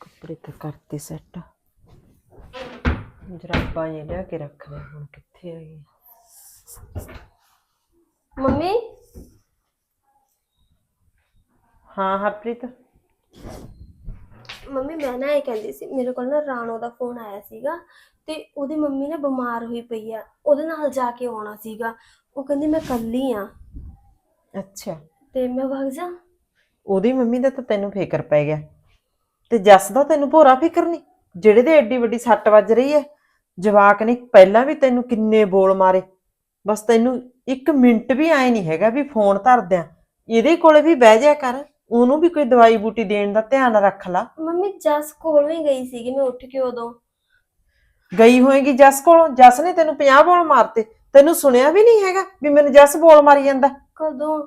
ਕੱਪੜੇ ਤਾਂ ਕਰਤੇ ਸੈੱਟ ਜਰਾਬਾਂ ਇਹ ਲਿਆ ਕੇ ਰੱਖ ਲੈ ਹੁਣ ਕਿੱਥੇ ਆ ਗਈ ਮੰਮੀ? ਹਾਂ ਹਰਪ੍ਰੀਤ? ਮੰਮੀ ਮੈਂ ਨਾ ਇਹ ਕਹਿੰਦੀ ਸੀ ਮੇਰੇ ਕੋਲ ਨਾ ਰਾਣੋ ਦਾ ਫੋਨ ਆਇਆ ਸੀਗਾ ਤੇ ਉਹਦੀ ਮੰਮੀ ਨਾ ਬਿਮਾਰ ਹੋਈ ਪਈ ਆ ਉਹਦੇ ਨਾਲ ਜਾ ਕੇ ਆਉਣਾ ਸੀਗਾ। ਉਹ ਕਹਿੰਦੀ ਮੈਂ ਕੱਲੀ ਆ। ਅੱਛਾ। ਤੇ ਮੈਂ ਵਗ ਜਾ। ਉਹਦੀ ਮੰਮੀ ਦਾ ਤਾਂ ਤੈਨੂੰ ਫਿਕਰ ਪੈ ਗਿਆ। ਤੇ ਜੱਸ ਦਾ ਤੈਨੂੰ ਭੋਰਾ ਫਿਕਰ ਨਹੀਂ? ਜਿਹੜੇ ਦੇ ਐਡੀ ਵੱਡੀ ਸੱਟ ਵੱਜ ਰਹੀ ਹੈ ਜਵਾਕ ਨੇ ਪਹਿਲਾਂ ਵੀ ਤੈਨੂੰ ਕਿੰਨੇ ਬੋਲ ਮਾਰੇ। ਬਸ ਤੈਨੂੰ ਇੱਕ ਮਿੰਟ ਵੀ ਆਏ ਨਹੀਂ ਹੈਗਾ ਵੀ ਫੋਨ ਧਰ ਦਿਆਂ ਇਹਦੇ ਕੋਲੇ ਵੀ ਬਹਿ ਜਾ ਕਰ ਉਹਨੂੰ ਵੀ ਕੋਈ ਦਵਾਈ ਬੂਟੀ ਦੇਣ ਦਾ ਧਿਆਨ ਰੱਖ ਲਾ। ਮੰਮੀ ਜਸ ਕੋਲ ਵੀ ਗਈ ਸੀਗੀ ਮੈਂ ਉੱਠ ਕੇ ਉਦੋਂ। ਗਈ ਹੋਏਗੀ ਜੱਸ ਕੋਲੋਂ? ਜੱਸ ਨੇ ਤੈਨੂੰ 50 ਬੋਲ ਮਾਰਤੇ। ਤੈਨੂੰ ਸੁਣਿਆ ਵੀ ਨਹੀਂ ਹੈਗਾ ਵੀ ਮੈਨੂੰ ਜੱਸ ਬੋਲ ਮਾਰੀ ਜਾਂਦਾ। ਕਦੋਂ?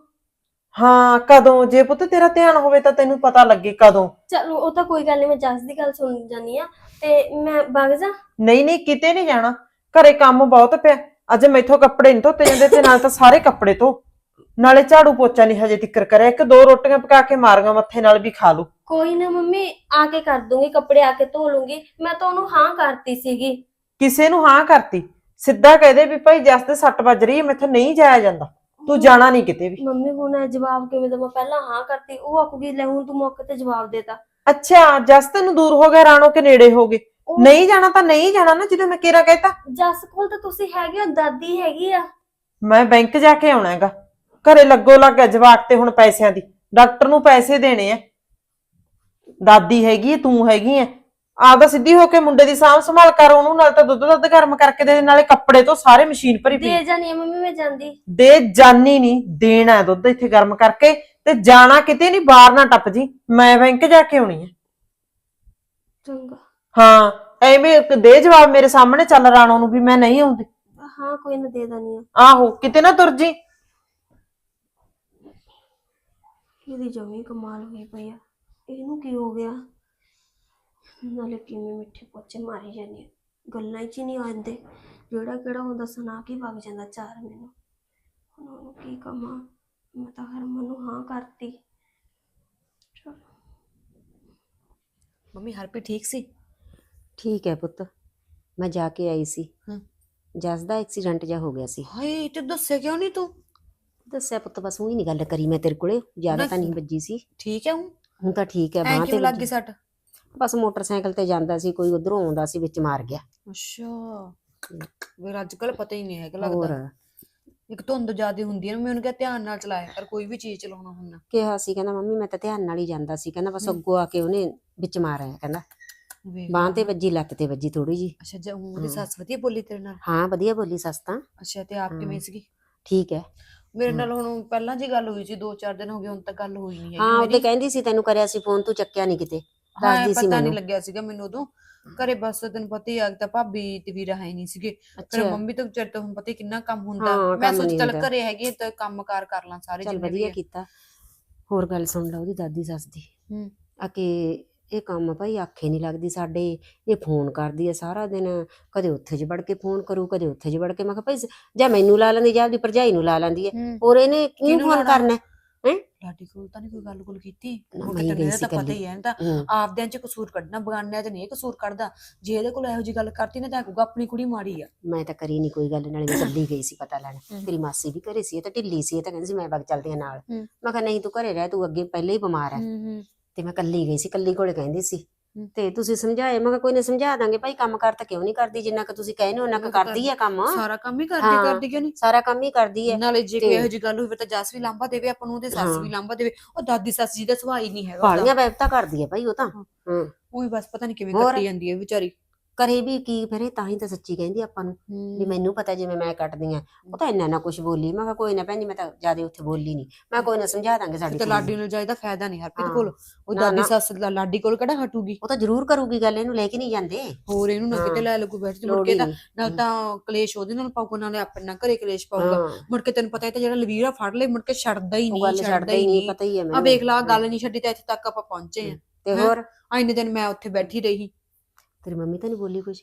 ਹਾਂ ਕਦੋਂ? ਜੇ ਪੁੱਤ ਤੇਰਾ ਧਿਆਨ ਹੋਵੇ ਤਾਂ ਤੈਨੂੰ ਪਤਾ ਲੱਗੇ ਕਦੋਂ। ਚਲੋ ਉਹ ਤਾਂ ਕੋਈ ਗੱਲ ਨਹੀਂ ਮੈਂ ਜਸ ਦੀ ਗੱਲ ਸੁਣ ਜਾਨੀ ਆ। ਤੇ ਮੈਂ ਵਗ ਜਾ। ਨਹੀਂ ਨਹੀਂ ਕਿਤੇ ਨਹੀਂ ਜਾਣਾ। ਘਰੇ ਕੰਮ ਬਹੁਤ ਪਿਆ। ਅੱਜ ਮੈਥੋਂ ਕੱਪੜੇ ਨਹੀਂ ਧੋਤੇ ਜਾਂਦੇ ਤੇ ਨਾਲ ਤਾਂ ਸਾਰੇ ਕੱਪੜੇ ਧੋ। ਨਾਲੇ ਝਾੜੂ ਪੋਚਾ ਨਹੀਂ ਹਜੇ ਤਿੱਕਰ ਕਰਿਆ। ਇੱਕ ਦੋ ਰੋਟੀਆਂ ਪਕਾ ਕੇ ਮਾਰੀਆਂ ਮੱਥੇ ਨਾਲ ਵੀ ਖਾ ਲੂ ਕੋਈ ਨਾ ਮੰਮੀ ਆ ਕੇ ਕਰ ਦੂੰਗੀ ਕੱਪੜੇ ਆ ਕੇ ਧੋ ਲੂੰਗੀ। ਮੈਂ ਤਾਂ ਉਹਨੂੰ ਹਾਂ ਕਰਤੀ ਸੀਗੀ। ਕਿਸੇ ਨੂੰ ਹਾਂ ਕਰਤੀ। ਸਿੱਧਾ ਕਹਦੇ ਵੀ ਭਾਈ ਜਸ ਤੇ ਸੱਟ ਵੱਜ ਰਹੀ ਹੈ ਮੈਥੋਂ ਨਹੀਂ ਜਾਇਆ ਜਾਂਦਾ। ਤੂੰ ਜਾਣਾ ਨਹੀਂ ਕਿਤੇ ਵੀ। ਮੰਮੀ ਹੁਣ ਇਹ ਜਵਾਬ ਕਿਵੇਂ ਦਵਾਂ? ਪਹਿਲਾਂ ਹਾਂ ਕਰਤੀ ਉਹ ਆਖੂਗੀ ਲੈ ਹੁਣ ਤੂੰ ਮੌਕੇ ਤੇ ਜਵਾਬ ਦੇਤਾ ਅੱਛਾ ਜਸ ਤੈਨੂੰ ਦੂਰ ਹੋ ਗਿਆ ਰਾਣੋ ਕੇ ਨੇੜੇ ਹੋ ਗਏ। ਨਹੀਂ ਜਾਣਾ ਤਾਂ ਨਹੀਂ ਜਾਣਾ ਨਾ ਜਦੋਂ ਮੈਂ ਕਿਹੜਾ ਕਹਿਤਾ ਜਸ ਕੋਲ ਤਾਂ ਤੁਸੀਂ ਹੈਗੇ ਹੋ ਦਾਦੀ ਹੈਗੀ ਆ। ਮੈਂ ਬੈਂਕ ਜਾ ਕੇ ਆਉਣਾ ਹੈਗਾ। ਘਰੇ ਲੱਗੋ ਲੱਗ ਗਿਆ ਜਵਾਕ ਤੇ ਹੁਣ ਪੈਸਿਆਂ ਦੀ। ਡਾਕਟਰ ਨੂੰ ਪੈਸੇ ਦੇਣੇ ਆ। ਦਾਦੀ ਹੈਗੀ ਹੈ ਤੂੰ ਹੈਗੀ ਹੈ ਆਪਦਾ ਸਿੱਧੀ ਹੋ ਕੇ ਮੁੰਡੇ ਦੀ ਸਾਂਭ ਸੰਭਾਲ ਕਰ ਉਹਨੂੰ ਨਾਲ ਤਾਂ ਦੁੱਧ ਦੁੱਧ ਗਰਮ ਕਰਕੇ ਦੇ ਨਾਲੇ ਕੱਪੜੇ ਤੋਂ ਸਾਰੇ ਮਸ਼ੀਨ ਭਰੀ ਪਈ। ਦੇ ਜਾਨੀ ਆ ਮੰਮੀ ਮੈਂ ਜਾਂਦੀ। ਦੇ ਜਾਨੀ ਨਹੀਂ ਦੇਣਾ ਹੈ ਦੁੱਧ ਇੱਥੇ ਗਰਮ ਕਰਕੇ ਤੇ ਜਾਣਾ ਕਿਤੇ ਨਹੀਂ ਬਾਹਰ ਨਾ ਟੱਪ ਜੀ ਮੈਂ ਬੈਂਕ ਜਾ ਕੇ ਆਉਣੀ ਹੈ ਚੰਗਾ। ਹਾਂ ਐਵੇਂ ਇੱਕ ਦੇ ਜਵਾਬ ਮੇਰੇ ਸਾਹਮਣੇ ਚੱਲ ਰਾਣੋ ਨੂੰ ਵੀ ਮੈਂ ਨਹੀਂ ਆਉਂਦੀ। ਹਾਂ ਕੋਈ ਨਾ ਦੇ ਦਨੀ ਆ। ਆਹੋ ਕਿਤੇ ਨਾ ਤੁਰ ਜੀ। ਇਹਦੀ ਜਮੀ ਕਮਾਲ ਹੋਈ ਪਈ ਆ। ਇਹਨੂੰ ਕੀ ਹੋ ਗਿਆ? ਨਾਲੇ ਕਿਵੇਂ ਮਿੱਠੇ ਪੋਚੇ ਮਾਰੀ ਜਾਂਦੀ ਆ। ਗੱਲਾਂ 'ਚ ਹੀ ਨਹੀਂ ਆਉਂਦੇ। ਜਿਹੜਾ ਕਿਹੜਾ ਹੁੰਦਾ ਸੁਣਾ ਕੇ ਵਗ ਜਾਂਦਾ ਚਾਰ ਮੈਨੂੰ। ਹੁਣ ਉਹਨੂੰ ਕੀ ਕਮਾਂ ਮੈਂ ਤਾਂ ਹਰਮਨ ਨੂੰ ਹਾਂ ਕਰਤੀ। ਚਲੋ। ਮੰਮੀ ਹਰਪ੍ਰੀਤ ਠੀਕ ਸੀ? ਠੀਕ ਹੈ ਪੁੱਤ। ਮੈਂ ਜਾ ਕੇ ਆਈ ਸੀ। ਹਾਂ। ਜਸ ਦਾ ਐਕਸੀਡੈਂਟ ਜਿਹਾ ਹੋ ਗਿਆ ਸੀ। ਹਾਏ ਤੇ ਦੱਸਿਆ ਕਿਉਂ ਨਹੀਂ ਤੂੰ? ਦੱਸਿਆ ਪੁੱਤ ਬਸ ਉਹੀ ਨਹੀਂ ਗੱਲ ਕਰੀ ਮੈਂ ਤੇਰੇ ਕੋਲੇ। ਜ਼ਿਆਦਾ ਤਾਂ ਨਾ- ਨਹੀਂ ਵੱਜੀ ਸੀ। ਠੀਕ ਹੈ ਹੂੰ ਹੁਣ ਤਾਂ ਠੀਕ ਹੈ ਐ ਬਾਂਹ ਕਿਉਂ ਤੇ ਲੱਗ ਗਈ ਵੱਜੀ। ਸੱਟ? ਬਸ ਮੋਟਰਸਾਈਕਲ ਤੇ ਜਾਂਦਾ ਸੀ ਕੋਈ ਉਧਰੋਂ ਆਉਂਦਾ ਸੀ ਵਿੱਚ ਮਾਰ ਗਿਆ। ਅੱਛਾ। ਵੇ ਅੱਜ ਕੱਲ ਪਤਾ ਹੀ ਨਹੀਂ ਹੈਗਾ ਹੋਰ। ਲੱਗਦਾ ਇੱਕ ਧੁੰਦ ਜ਼ਿਆਦੀ ਹੁੰਦੀ ਹੈ ਮੈਂ ਉਹਨੂੰ ਕਿਹਾ ਧਿਆਨ ਨਾਲ ਚਲਾਇਆ ਕਰ ਕੋਈ ਵੀ ਚੀਜ਼ ਚਲਾਉਣਾ ਹੁੰਦਾ। ਕਿਹਾ ਸੀ ਕਹਿੰਦਾ ਮੰਮੀ ਮੈਂ ਤਾਂ ਧਿਆਨ ਨਾਲ ਹੀ ਜਾਂਦਾ ਸੀ। ਕਹਿੰਦਾ ਬਸ। ਅੱਗੋਂ ਆ ਕੇ ਉਹਨੇ ਵਿੱਚ ਮਾਰਿਆ ਕਹਿੰਦਾ। ਵੇਖ ਬਾਂਹ ਤੇ। ਵੱਜੀ ਲੱਤ ਤੇ ਵੱਜੀ ਥੋੜੀ ਜੀ ਅੱਛਾ ਜੇ ਉਹਦੀ ਹਾਂ। ਸੱਸ ਵਧੀਆ ਬੋਲੀ ਤੇਰੇ ਨਾਲ? ਹਾਂ ਵਧੀਆ ਬੋਲੀ ਸੱਸ ਤਾਂ। ਅੱਛਾ ਤੇ ਆਪ ਕਿਵੇਂ ਹਾਂ। ਸੀਗੀ? ਠੀਕ ਹੈ। ਮੇਰੇ ਹਾਂ। ਨਾਲ ਹੁਣ ਪਹਿਲਾਂ ਜੀ ਗੱਲ ਹੋਈ ਸੀ 2-4 ਦਿਨ ਹੋ ਗਏ ਹੁਣ ਤੱਕ ਗੱਲ ਹੋਈ ਨਹੀਂ ਹਾਂ ਹੈਗੀ ਉਹਦੇ ਕਹਿੰਦੀ ਸੀ ਤੈਨੂੰ ਕਰਿਆ ਸੀ ਫੋਨ ਤੂੰ ਚੱਕਿਆ ਨਹੀਂ ਕਿਤੇ। ਹਾਂ ਦੱਸਦੀ ਸੀ ਪਤਾ ਨਹੀਂ ਮੈਨੂੰ। ਲੱਗਿਆ ਸੀਗਾ ਮੈਨੂੰ ਉਦੋਂ ਘਰੇ ਬਸ ਤੈਨੂੰ ਪਤਾ ਹੀ ਆ ਤਾਂ ਭਾਬੀ ਤੇ ਵੀਰਾ ਹੈ ਨਹੀਂ ਸੀਗੇ ਅੱਛਾ ਮੰਮੀ ਤੋਂ ਵਿਚਾਰ ਤਾਂ ਹੁਣ ਪਤਾ ਹੀ ਕਿੰਨਾ ਕੰਮ ਹੁੰਦਾ ਹਾਂ, ਮੈਂ ਕੰਮ ਸੋਚ ਨਹੀਂ ਚੱਲ ਹੁੰਦਾ। ਘਰੇ ਹੈਗੀ ਆ ਤਾਂ ਕੰਮਕਾਰ ਕਰ ਲਾਂ ਸਾਰੇ ਚੱਲ ਜਿੰਨੇ ਵੀ ਵਧੀਆ ਆ। ਕੀਤਾ ਹੋਰ ਗੱਲ ਸੁਣ ਲਾ ਉਹਦੀ ਦਾਦੀ ਸੱਸ ਦੀ ਹੂੰ। ਆ ਕਿ ਇਹ ਕੰਮ ਭਾਈ ਆਖੇ ਨਹੀਂ ਲੱਗਦੀ ਸਾਡੇ ਇਹ ਫੋਨ ਕਰਦੀ ਹੈ ਸਾਰਾ ਦਿਨ ਕਦੇ ਉੱਥੇ ਚ ਵੜ ਕੇ ਫੋਨ ਕਰੂ ਕਦੇ ਉੱਥੇ ਚ ਵੜ ਕੇ ਮੈਂ ਕਿਹਾ ਭਾਈ ਜਾਂ ਮੈਨੂੰ ਲਾ ਲੈਂਦੀ ਜਾਂ ਆਪਦੀ ਭਰਜਾਈ ਨੂੰ ਲਾ ਲੈਂਦੀ ਹੈ ਹੂੰ ਔਰ ਇਹਨੇ ਕਿਉਂ ਕਿਹਨੂੰ ਫੋਨ ਲਾਉਣਾ? ਕਰਨਾ ਹੈ? ਲਾਡੀ ਕੋਲ ਤਾਂ ਨਹੀਂ ਕੋਈ ਗੱਲ ਗੁੱਲ ਕੀਤੀ ਨਾ, ਹੁਣ ਮੈਂ ਹੀ ਤਾਂ ਤੈਨੂੰ ਤਾਂ ਪਤਾ। ਹੀ ਹੈ ਹੂੰ। ਆਪਦਿਆਂ ਚ ਕਸੂਰ ਕੱਢਣਾ ਬਗਾਨਿਆਂ ਚ ਨਹੀਂ ਕਸੂਰ ਕੱਢਦਾ ਜੇ ਇਹਦੇ ਕੋਲ ਇਹੋ ਜੀ ਗੱਲ ਕਰਤੀ ਨਾ ਤਾਂ ਕਹੂਗਾ ਆਪਣੀ ਕੁੜੀ ਮਾੜੀ ਆ ਮੈਂ ਤਾਂ ਕਰੀ ਨਹੀਂ ਕੋਈ ਗੱਲ ਨਾਲੇ ਮੈਂ ਕੱਲੀ ਗਈ ਸੀ ਪਤਾ ਲੈਣ ਹੂੰ। ਤੇਰੀ ਮਾਸੀ ਵੀ ਘਰੇ ਸੀ ਇਹ ਤਾਂ ਢਿੱਲੀ ਸੀ ਇਹ ਤਾਂ ਕਹਿੰਦੀ ਸੀ ਮੈਂ ਵਗ ਚੱਲਦੀ ਆ ਨਾਲ ਹੂੰ। ਮੈਂ ਕਿਹਾ ਨਹੀਂ ਤੂੰ ਘਰੇ ਰਹਿ ਤੂੰ ਅੱਗੇ ਪਹਿਲੇ ਹੀ ਬਿਮਾਰ ਹੈ ਤੇ ਮੈਂ ਕੱਲੀ ਗਈ ਸੀ ਕੱਲੀ ਕੋਲੇ ਕਹਿੰਦੀ ਸੀ ਹੂੰ। ਤੇ ਤੁਸੀਂ ਸਮਝਾਏ ਮੈਂ ਕਿਹਾ ਕੋਈ ਨਾ ਸਮਝਾ ਦਾਂਗੇ ਭਾਈ ਕੰਮ ਕਰ ਤਾਂ ਕਿਉਂ ਨਹੀਂ ਕਰਦੀ ਜਿੰਨਾ ਕਿ ਤੁਸੀਂ ਕਹਿੰਦੇ ਹੋ ਉਹਨਾਂ ਉਹ ਕੁ ਕਰਦੀ ਹੈ ਕੰਮ ਸਾਰਾ ਕੰਮ ਹੀ ਕਰਦੀ ਹਾਂ। ਕਰਦੀ ਕਿਉਂ ਨਹੀਂ ਸਾਰਾ ਕੰਮ ਹੀ ਕਰਦੀ ਹੈ ਨਾਲੇ ਜੇ ਕੋਈ ਇਹੋ ਜੀ ਗੱਲ ਫਿਰ ਤਾਂ ਜੱਸ ਵੀ ਲਾਂਭਾ ਦੇਵੇ ਆਪਾਂ ਨੂੰ ਉਹਦੇ ਸੱਸ। ਵੀ ਲਾਂਭਾ ਦੇਵੇ ਉਹ ਦਾਦੀ ਸੱਸ ਜੀ ਦਾ ਸੁਭਾਅ ਹੀ ਨਹੀਂ ਹੈਗਾ ਉਹਦਾ। ਬਾਲੀਆਂ ਬੈਬਤਾ ਕਰਦੀ ਹੈ ਭਾਈ ਉਹ ਤਾਂ ਹਾਂ। ਉਹ ਬਸ ਪਤਾ ਨਹੀਂ ਕਿਵੇਂ ਹੋਰ? ਕੱਟੀ ਜਾਂਦੀ ਹੈ ਵਿਚਾਰੀ ਕਰੇ ਵੀ ਕੀ ਫਿਰ ਇਹ ਤਾਂ ਹੀ ਤਾਂ ਸੱਚੀ ਕਹਿੰਦੀ ਆਪਾਂ ਨੂੰ ਵੀ ਮੈਨੂੰ ਪਤਾ ਜਿਵੇਂ ਮੈਂ ਕੱਟਦੀ ਆ ਉਹ ਤਾਂ ਇੰਨਾ ਨਾ ਕੁਝ ਬੋਲੀ ਮੈਂ ਕਿਹਾ ਕੋਈ ਨਾ ਭੈਣ ਜੀ ਮੈਂ ਤਾਂ ਜ਼ਿਆਦਾ ਉੱਥੇ ਬੋਲੀ ਨਹੀਂ ਮੈਂ ਕੋਈ ਨਾ ਸਮਝਾ ਦਾਂਗੇ ਸਾਡੀ ਤੇ ਲਾਡੀ ਨੂੰ। ਜਾਇਦਾ ਫਾਇਦਾ ਨਹੀਂ ਹਰਪ੍ਰੀਤ। ਕੋਲ ਉਹ ਦਾਦੀ। ਸੱਸ ਲਾਡੀ ਕੋਲ ਕਿਹੜਾ ਹਟੂਗੀ? ਉਹ ਤਾਂ ਜ਼ਰੂਰ ਕਰੂਗੀ ਗੱਲ ਇਹਨੂੰ ਲੈ ਕੇ ਨਹੀਂ ਜਾਂਦੇ। ਹੋਰ ਇਹਨੂੰ ਨਾ ਕਿਤੇ। ਲੈ ਲੱਗੂ ਬੈਠ ਮੁੜ ਕੇ ਤਾਂ ਨਾਲ ਤਾਂ ਕਲੇਸ਼ ਉਹਦੇ ਨਾਲ ਪਾਊਗਾ ਨਾਲੇ ਆਪਣੇ ਨਾਲ ਘਰੇ ਕਲੇਸ਼ ਪਾਊਗਾ। ਮੁੜ ਕੇ ਤੈਨੂੰ ਪਤਾ ਹੈ ਤਾਂ ਜਿਹੜਾ ਲਵੀਰਾ ਫੜ ਲੇ ਮੁੜ ਕੇ ਛੱਡਦਾ ਹੀ ਨਹੀਂ ਛੱਡਦਾ ਹੀ ਨਹੀਂ ਪਤਾ ਹੀ ਹੈ ਆ ਮੈਨੂੰ। ਵੇਖ ਲਾ ਗੱਲ ਨਹੀਂ ਛੱਡੀ ਤਾਂ ਇੱਥੇ ਤੱਕ ਆਪਾਂ ਪਹੁੰਚੇ ਆ ਤੇ? ਹੋਰ? ਆ ਇੰਨੇ ਦਿਨ ਮੈਂ ਉੱਥੇ ਬੈਠੀ ਰਹੀ। ਤੇਰੀ ਮੰਮੀ ਤਾਂ ਨਹੀਂ ਬੋਲੀ ਕੁਝ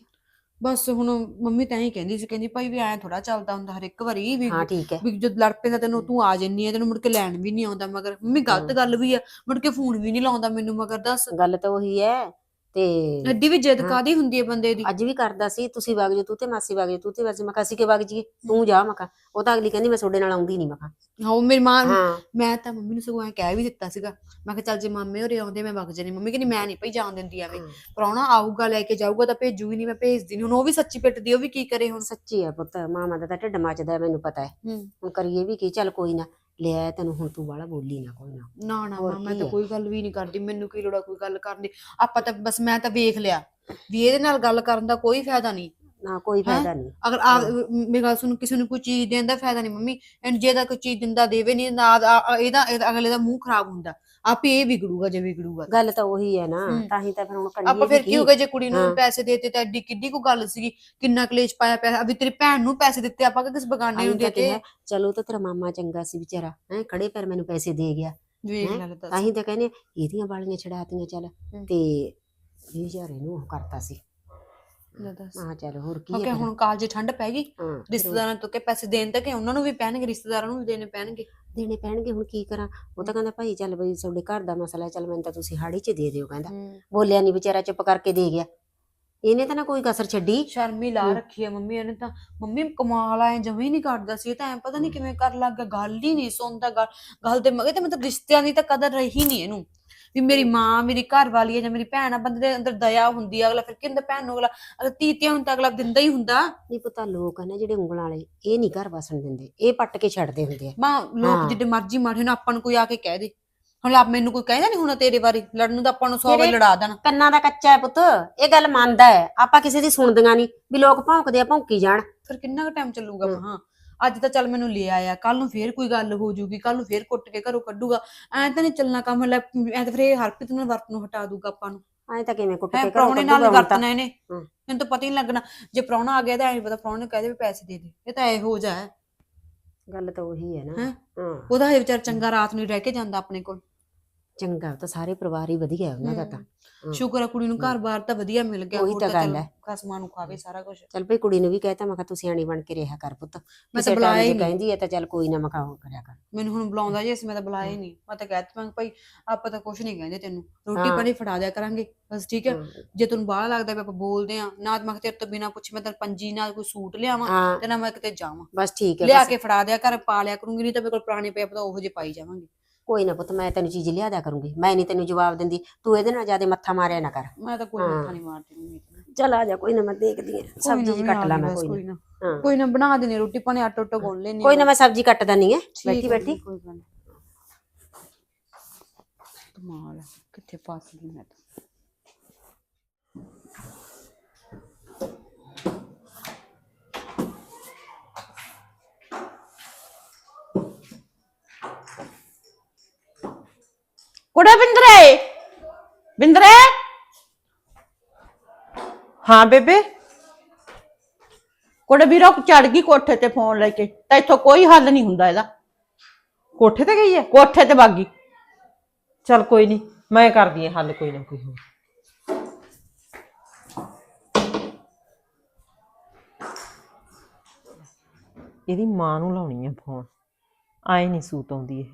ਬਸ ਹੁਣ ਮੰਮੀ ਤਾਂ ਹੀ ਕਹਿੰਦੀ ਸੀ ਕਹਿੰਦੀ ਭਾਈ ਵੀ ਐ ਥੋੜਾ ਚੱਲਦਾ ਹੁੰਦਾ ਹਰ ਇੱਕ ਵਾਰੀ ਵੀ ਹਾਂ ਠੀਕ ਹੈ। ਵੀ ਜਦ ਲੜ ਪੈਂਦਾ ਤੈਨੂੰ ਤੂੰ ਆ ਜੰਨੀ ਆ ਤੈਨੂੰ ਮੁੜ ਕੇ ਲੈਣ ਵੀ ਨਹੀਂ ਆਉਂਦਾ ਮਗਰ। ਮੰਮੀ ਗਲਤ ਹਾਂ। ਗੱਲ ਵੀ ਆ ਮੁੜ ਕੇ ਫੋਨ ਵੀ ਨਹੀਂ ਲਾਉਂਦਾ ਮੈਨੂੰ ਮਗਰ ਦੱਸ। ਗੱਲ ਤਾਂ ਉਹੀ ਹੈ। ਤੇ ਐਡੀ ਵੀ ਜਿੱਦ ਹਾਂ। ਕਾਦੀ ਹੁੰਦੀ ਹੈ ਬੰਦੇ ਦੀ? ਅੱਜ ਵੀ ਕਰਦਾ ਸੀ ਤੁਸੀਂ ਵਗ ਜਾ ਤੂੰ ਤੇ ਮਾਸੀ ਵਗ ਜਾ ਤੂੰ ਤੇ ਮਾਸੀ। ਮੈਂ ਕਿਹਾ ਅਸੀਂ ਕਿ ਵਗ ਜੀਏ ਤੂੰ ਜਾ ਮੈਂ ਕਿਹਾ। ਉਹ ਤਾਂ ਅਗਲੀ ਕਹਿੰਦੀ ਮੈਂ ਤੁਹਾਡੇ ਨਾਲ ਆਉਂਦੀ ਨਹੀਂ ਮੈਂ ਕਿਹਾ। ਹਾਂ ਉਹ ਮੇਰੀ ਮਾਂ ਹਾਂ। ਮੈਂ ਤਾਂ ਮੰਮੀ ਨੂੰ ਸਗੋਂ ਐ ਕਹਿ ਵੀ ਦਿੱਤਾ ਸੀਗਾ। ਮੈਂ ਕਿਹਾ ਚੱਲ ਜੇ ਮਾਮੇ ਹੋਰੇ ਆਉਂਦੇ ਮੈਂ ਵਗ ਜਾਣੀ ਮੰਮੀ ਕਹਿੰਦੀ ਮੈਂ ਨਹੀਂ ਭਈ ਜਾਣ ਦਿੰਦੀ ਐਵੇਂ। ਹਾਂ। ਪ੍ਰਾਹੁਣਾ ਆਊਗਾ ਲੈ ਕੇ ਜਾਊਗਾ ਤਾਂ ਭੇਜੂਗੀ ਨਹੀਂ ਮੈਂ ਭੇਜਦੀ ਨਹੀਂ। ਹੁਣ ਉਹ ਵੀ ਸੱਚੀ ਪਿੱਟਦੀ ਉਹ ਵੀ ਕੀ ਕਰੇ ਹੁਣ? ਸੱਚੀ ਹੈ ਪੁੱਤ ਮਾਮਾ ਦਾ ਤਾਂ ਢਿੱਡ ਮੱਚਦਾ ਹੈ, ਮੈਨੂੰ ਪਤਾ ਹੈ। ਹੂੰ। ਹੁਣ ਕਰੀਏ ਵੀ ਕੀ ਚੱਲ ਕੋਈ ਨਾ। ਲਿਆ ਤੈਨੂੰ ਹੁਣ ਤੂੰ ਬਾਹਲਾ ਬੋਲੀ ਨਾ ਕੋਈ ਨਾ। ਨਾ ਨਾ ਹੋਰ ਮਾਂ, ਮੈਂ ਕੀ ਤਾਂ? ਕੋਈ ਗੱਲ ਵੀ ਨਹੀਂ ਕਰਦੀ ਮੈਨੂੰ ਕੀ ਲੋੜ ਆ ਕੋਈ ਗੱਲ ਕਰਨ ਦੀ? ਆਪਾਂ ਤਾਂ ਬਸ ਮੈਂ ਤਾਂ ਵੇਖ ਲਿਆ ਵੀ ਇਹਦੇ ਨਾਲ ਗੱਲ ਕਰਨ ਦਾ ਕੋਈ ਫਾਇਦਾ ਨਹੀਂ। ਨਾ ਕੋਈ ਫਾਇਦਾ ਨਹੀਂ। ਅਗਰ ਆ ਮੇਰੀ ਗੱਲ ਸੁਣ ਕਿਸੇ ਨੂੰ ਕੋਈ ਚੀਜ਼ ਦੇਣ ਦਾ ਫਾਇਦਾ ਨਹੀਂ ਮੰਮੀ। ਇਹਨੂੰ ਜੇ ਤਾਂ ਕੋਈ ਚੀਜ਼ ਦਿੰਦਾ ਦੇਵੇ ਨਹੀਂ ਨਾ ਆ- ਆ- ਇਹਦਾ ਇਹਦਾ- ਅਗਲੇ ਦਾ ਮੂੰਹ ਖਰਾਬ ਹੁੰਦਾ। ਆਪੇ ਇਹ ਵਿਗੜੂਗਾ ਜੇ ਵਿਗੜੂਗਾ ਗੱਲ ਤਾਂ ਉਹੀ ਹੈ ਨਾ। ਤਾਂ ਹੀ ਤਾਂ ਫਿਰ ਹੁਣ ਕਰੀਏ ਆਪਾਂ ਫਿਰ ਕੀ ਹੋ ਗਿਆ ਜੇ ਕੁੜੀ ਨੂੰ। ਪੈਸੇ ਦੇਤੇ ਤਾਂ ਐਡੀ ਕਿੱਡੀ ਕੋ ਗੱਲ ਸੀਗੀ ਕਿੰਨਾ ਕਲੇਸ਼ ਪਾਇਆ ਪਿਆ ਅਭੀ ਤੇਰੀ ਭੈਣ ਨੂੰ ਪੈਸੇ ਦਿੱਤੇ ਆਪਾਂ ਕਿਸ ਬਗਾਨੇ ਨੂੰ ਦੇਤੇ ਚਲੋ ਤਾਂ ਤੇਰਾ ਮਾਮਾ ਚੰਗਾ ਸੀ ਵਿਚਾਰਾ ਹੈ ਖੜੇ ਪੈਰ ਮੈਨੂੰ ਪੈਸੇ ਦੇ ਗਿਆ ਤਾਂ ਹੀ ਤਾਂ ਕਹਿੰਦੇ ਇਹਦੀਆਂ ਵਾਲੀਆਂ ਛਡਾਤੀਆਂ ਚੱਲ। ਤੇ 20000 ਇਹਨੂੰ ਉਹ ਕਰਤਾ ਸੀ ਹਾਂ ਚੱਲ ਹੋਰ ਕੀ ਹੈ? ਹੁਣ ਕਾਲਜ ਠੰਡ ਪੈ ਗਈ ਰਿਸ਼ਤੇਦਾਰਾਂ ਤੋਂ ਕਿ ਪੈਸੇ ਦੇਣ ਤਾਂ ਕਿ ਉਹਨਾਂ ਨੂੰ ਵੀ ਪੈਣਗੇ ਰਿਸ਼ਤੇਦਾਰਾਂ ਨੂੰ ਵੀ ਦੇਣੇ ਪੈਣਗੇ ਦੇਣੇ ਪੈਣਗੇ ਹੁਣ ਕੀ ਕਰਾਂ? ਉਹ ਤਾਂ ਕਹਿੰਦਾ ਭਾਈ ਚੱਲ ਬਈ ਤੁਹਾਡੇ ਘਰ ਦਾ ਮਸਲਾ ਚੱਲ ਮੈਨੂੰ ਤਾਂ ਤੁਸੀਂ ਹਾੜੀ 'ਚ ਦੇ ਦਿਓ ਕਹਿੰਦਾ। ਬੋਲਿਆ ਨਹੀਂ ਵਿਚਾਰਾ ਚੁੱਪ ਕਰਕੇ ਦੇ ਗਿਆ। ਇਹਨੇ ਤਾਂ ਨਾ ਕੋਈ ਕਸਰ ਛੱਡੀ। ਸ਼ਰਮੀ ਲਾ। ਰੱਖੀ ਹੈ ਮੰਮੀ ਇਹਨੇ ਤਾਂ। ਮੰਮੀ ਕਮਾਲ ਆਏ ਜਮੇ ਹੀ ਨਹੀਂ ਕਰਦਾ ਸੀ। ਇਹ ਤਾਂ ਐ ਪਤਾ ਨਹੀਂ ਕਿਵੇਂ ਕਰ ਲੱਗ ਗਿਆ। ਗੱਲ ਹੀ ਨਹੀਂ ਸੁਣਦਾ ਗੱਲ ਗੱਲ ਦੇ ਮਗੇ ਤੇ ਮਤਲਬ ਰਿਸ਼ਤਿਆਂ ਦੀ ਤਾਂ ਕਦਰ ਰਹੀ ਨਹੀਂ ਇਹਨੂੰ। ਵੀ ਮੇਰੀ ਮਾਂ ਮੇਰੀ ਘਰ ਵਾਲੀ ਹੈ ਜਾਂ ਮੇਰੀ ਭੈਣ ਆ ਬੰਦੇ ਦੇ ਅੰਦਰ ਦਇਆ ਹੁੰਦੀ ਆ ਅਗਲਾ ਫਿਰ ਕਹਿੰਦਾ ਭੈਣ ਨੂੰ ਅਗਲਾ ਅਗਰ ਤੀਤਿਆਂ ਹੁਣ ਤਾਂ ਅਗਲਾ ਦਿੰਦਾ ਹੀ ਹੁੰਦਾ। ਨਹੀਂ ਪਤਾ ਲੋਕ ਆ ਨਾ ਜਿਹੜੇ ਉਂਗਲਾਂ ਵਾਲੇ ਇਹ ਨਹੀਂ ਘਰ ਵਸਣ ਦਿੰਦੇ ਇਹ ਪੱਟ ਕੇ ਛੱਡਦੇ ਹੁੰਦੇ ਆ। ਮਾਂ ਲੋਕ ਹਾਂ। ਜਿੱਡੇ ਮਰਜ਼ੀ ਮਾਰੇ ਨਾ ਆਪਾਂ ਨੂੰ ਕੋਈ ਆ ਕੇ ਕਹਿ ਦੇ। ਹੁਣ ਆਪ ਮੈਨੂੰ ਕੋਈ ਕਹਿੰਦਾ ਨਹੀਂ ਹੁਣ ਤੇਰੇ ਬਾਰੇ ਲੜਨ ਨੂੰ ਤਾਂ ਆਪਾਂ ਨੂੰ 100 ਵਾਰ ਤੇਰੇ- ਲੜਾ ਦੇਣਾ। ਕੰਨਾਂ ਦਾ ਕੱਚਾ ਹੈ ਪੁੱਤ ਇਹ ਗੱਲ ਮੰਨਦਾ ਹੈ ਆਪਾਂ ਕਿਸੇ ਦੀ ਸੁਣਦੀਆਂ ਨਹੀਂ ਵੀ ਲੋਕ ਭੌਂਕਦੇ ਆ ਭੌਂਕੀ ਜਾਣ। ਫਿਰ ਕਿੰਨਾ ਕੁ ਟਾਈਮ ਚੱਲੂਗਾ ਹਮ। ਅੱਜ ਤਾਂ ਚੱਲ ਮੈਨੂੰ ਲੈ ਆਇਆ ਕੱਲ ਨੂੰ ਫੇਰ ਕੋਈ ਗੱਲ ਹੋ ਜੂਗੀ ਕੱਲ ਨੂੰ ਫੇਰ ਕੁੱਟ ਕੇ ਘਰੋਂ ਕੱਢੂਗਾ। ਐਂ ਤਾਂ ਨਹੀਂ ਚੱਲਣਾ ਕੰਮ ਲੈ ਐਂ ਤਾਂ ਫਿਰ ਇਹ ਹਰਪ੍ਰੀਤ ਨੂੰ ਵਰਤ ਨੂੰ ਹਟਾ ਦੂਗਾ ਆਪਾਂ ਨੂੰ। ਐਂ ਤਾਂ ਕਿਵੇਂ ਕੁੱਟ ਕੇ ਘਰੋਂ ਪ੍ਰਾਹੁਣੇ ਨਾਲ। ਵਰਤਣਾ ਇਹਨੇ। ਮੈਨੂੰ ਤਾਂ ਪਤਾ ਹੀ ਨਹੀਂ ਲੱਗਣਾ ਜੇ ਪ੍ਰਾਹੁਣਾ ਆ ਗਿਆ ਤਾਂ ਐਂ ਪਤਾ ਪ੍ਰਾਹੁਣੇ ਨੂੰ ਕਹਦੇ ਵੀ ਪੈਸੇ ਦੇ ਦੇ ਇਹ ਤਾਂ ਜਿਹਾ ਹੈ। ਗੱਲ ਤਾਂ ਉਹੀ ਹੈ ਨਾ। ਹੈਂ? ਹਾਂ। ਉਹਦਾ ਇਹ ਵਿਚਾਰ ਚੰਗਾ ਰਾਤ ਨੂੰ ਰਹਿ ਕੇ ਜਾਂਦਾ ਆਪਣੇ ਕੋਲ। ਚੰਗਾ ਤਾਂ ਸਾਰੇ ਪਰਿਵਾਰ ਹੀ ਵਧੀਆ ਉਹਨਾਂ ਦਾ ਤਾਂ। ਸ਼ੁਕਰ ਆ ਕੁੜੀ ਨੂੰ ਘਰ-ਬਾਰ ਤਾਂ ਵਧੀਆ ਮਿਲ ਗਿਆ ਉਹੀ ਤਾਂ ਗੱਲ ਹੈ। ਖਸਮਾਂ ਨੂੰ ਖਾਵੇ ਸਾਰਾ ਕੁਝ ਚੱਲ ਭਈ ਕੁੜੀ ਨੂੰ ਵੀ ਕਹਿਤਾ ਮੈਂ ਕਿਹਾ ਤੂੰ ਸਿਆਣੀ ਬਣ ਕੇ ਰਿਹਾ ਕਰ ਪੁੱਤ। ਮੈਂ ਤਾਂ ਬੁਲਾਇਆ ਹੀ ਜੇ ਕਹਿੰਦੀ ਹੈ ਤਾਂ ਚੱਲ ਕੋਈ ਨਾ ਮੈਂ ਕਿਹਾ ਕਰਿਆ ਕਰ। ਮੈਨੂੰ ਹੁਣ ਬੁਲਾਉਂਦਾ ਜੀ ਅਸੀਂ ਮੈਂ ਤਾਂ ਬੁਲਾਇਆ ਹੀ ਨਹੀਂ। ਮੈਂ ਤਾਂ ਕਹਿ ਦਿੱਤਾ ਮੈਂ ਭਾਈ ਆਪਾਂ ਤਾਂ ਕੁਝ ਨਹੀਂ ਕਹਿੰਦੇ ਤੈਨੂੰ। ਰੋਟੀ। ਪਾਣੀ ਫੜਾ ਦਿਆ ਕਰਾਂਗੇ ਬਸ ਠੀਕ ਹੈ। ਜੇ ਤੈਨੂੰ ਬਾਹਲਾ ਲੱਗਦਾ ਵੀ ਆਪਾਂ ਬੋਲਦੇ ਆ ਨਾ ਮੈਂ ਤੇਰੇ ਤੋਂ ਬਿਨਾ ਪੁੱਛੇ ਮੈਂ ਤੈਨੂੰ ਪੰਜੀ ਨਾਲ ਕੋਈ ਸੂਟ ਲਿਆਵਾਂ ਤੇ ਨਾ ਮੈਂ ਕਿਤੇ ਜਾਵਾਂ। ਬਸ ਠੀਕ ਹੈ ਲਿਆ। ਕੇ ਫੜਾ ਦਿਆ ਕਰ ਪਾ ਲਿਆ ਕਰੂੰਗੀ ਨਹੀਂ ਤਾਂ ਮੇਰੇ ਕੋਲ ਪੁਰਾਣੇ ਪਏ ਪਤਾ ਉਹੋ ਜਿਹੇ ਪਾਈ ਜਾਵਾਂਗੇ। ਕੋਈ ਨਾ ਪੁੱਤ ਮੈਂ ਤੈਨੂੰ ਚੀਜ਼ ਲਿਆ ਦਿਆ ਕਰੂੰਗੀ। ਮੈਂ ਨਹੀਂ ਤੈਨੂੰ ਜਵਾਬ ਦਿੰਦੀ। ਤੂੰ ਇਹਦੇ ਨਾਲ ਜ਼ਿਆਦਾ ਮੱਥਾ ਮਾਰਿਆ ਨਾ ਕਰ। ਮੈਂ ਤਾਂ ਕੋਈ। ਮੱਥਾ ਨਹੀਂ ਮਾਰਦੀ ਮੰਮੀ। ਚੱਲ ਆ ਜਾ ਕੋਈ ਨਾ ਮੈਂ ਦੇਖਦੀ ਕੋਈ ਸਬਜ਼ੀ ਬਣਾ ਕੱਟ ਲਾ ਮੈਂ ਕੋਈ ਨਾ। ਕੋਈ ਨਾ। ਬਣਾ ਦੇਣੀ ਰੋਟੀ ਪਾਣੀ ਆਟੋ ਆਟੋ ਗੁੰਨ ਲੈਣੀ ਕੋਈ ਨਾ ਮੈਂ ਸਬਜ਼ੀ ਕੱਟ ਦਨੀ ਹੈ। ਬੈਠੀ ਬੈਠੀ। ਕੋਈ ਗੱਲ। ਕਮਾਲ ਆ, ਕਿੱਥੇ ਫਸ ਗਈ ਮੈਂ ਤਾਂ। ਕੁੜੇ ਬਿੰਦਰੇ? ਬਿੰਦਰੇ? ਹਾਂ ਬੇਬੇ। ਕੁੜੇ ਵੀਰੋ ਚੜ ਗਈ ਕੋਠੇ ਤੇ ਫੋਨ ਲੈ ਕੇ। ਤਾਂ ਇੱਥੋਂ ਕੋਈ ਹੱਲ ਨਹੀਂ ਹੁੰਦਾ ਇਹਦਾ। ਕੋਠੇ ਤੇ ਗਈ ਹੈ? ਕੋਠੇ ਤੇ ਬਾਗੀ ਚੱਲ ਕੋਈ ਨਹੀਂ ਮੈਂ ਕਰਦੀ ਹਾਂ ਹੱਲ ਕੋਈ ਨਾ ਕੋਈ ਹੋਰ। ਇਹਦੀ ਮਾਂ ਨੂੰ ਲਾਉਣੀ ਆ ਫੋਨ। ਆਏ ਨਹੀਂ ਸੂਤ ਆਉਂਦੀ ਇਹ।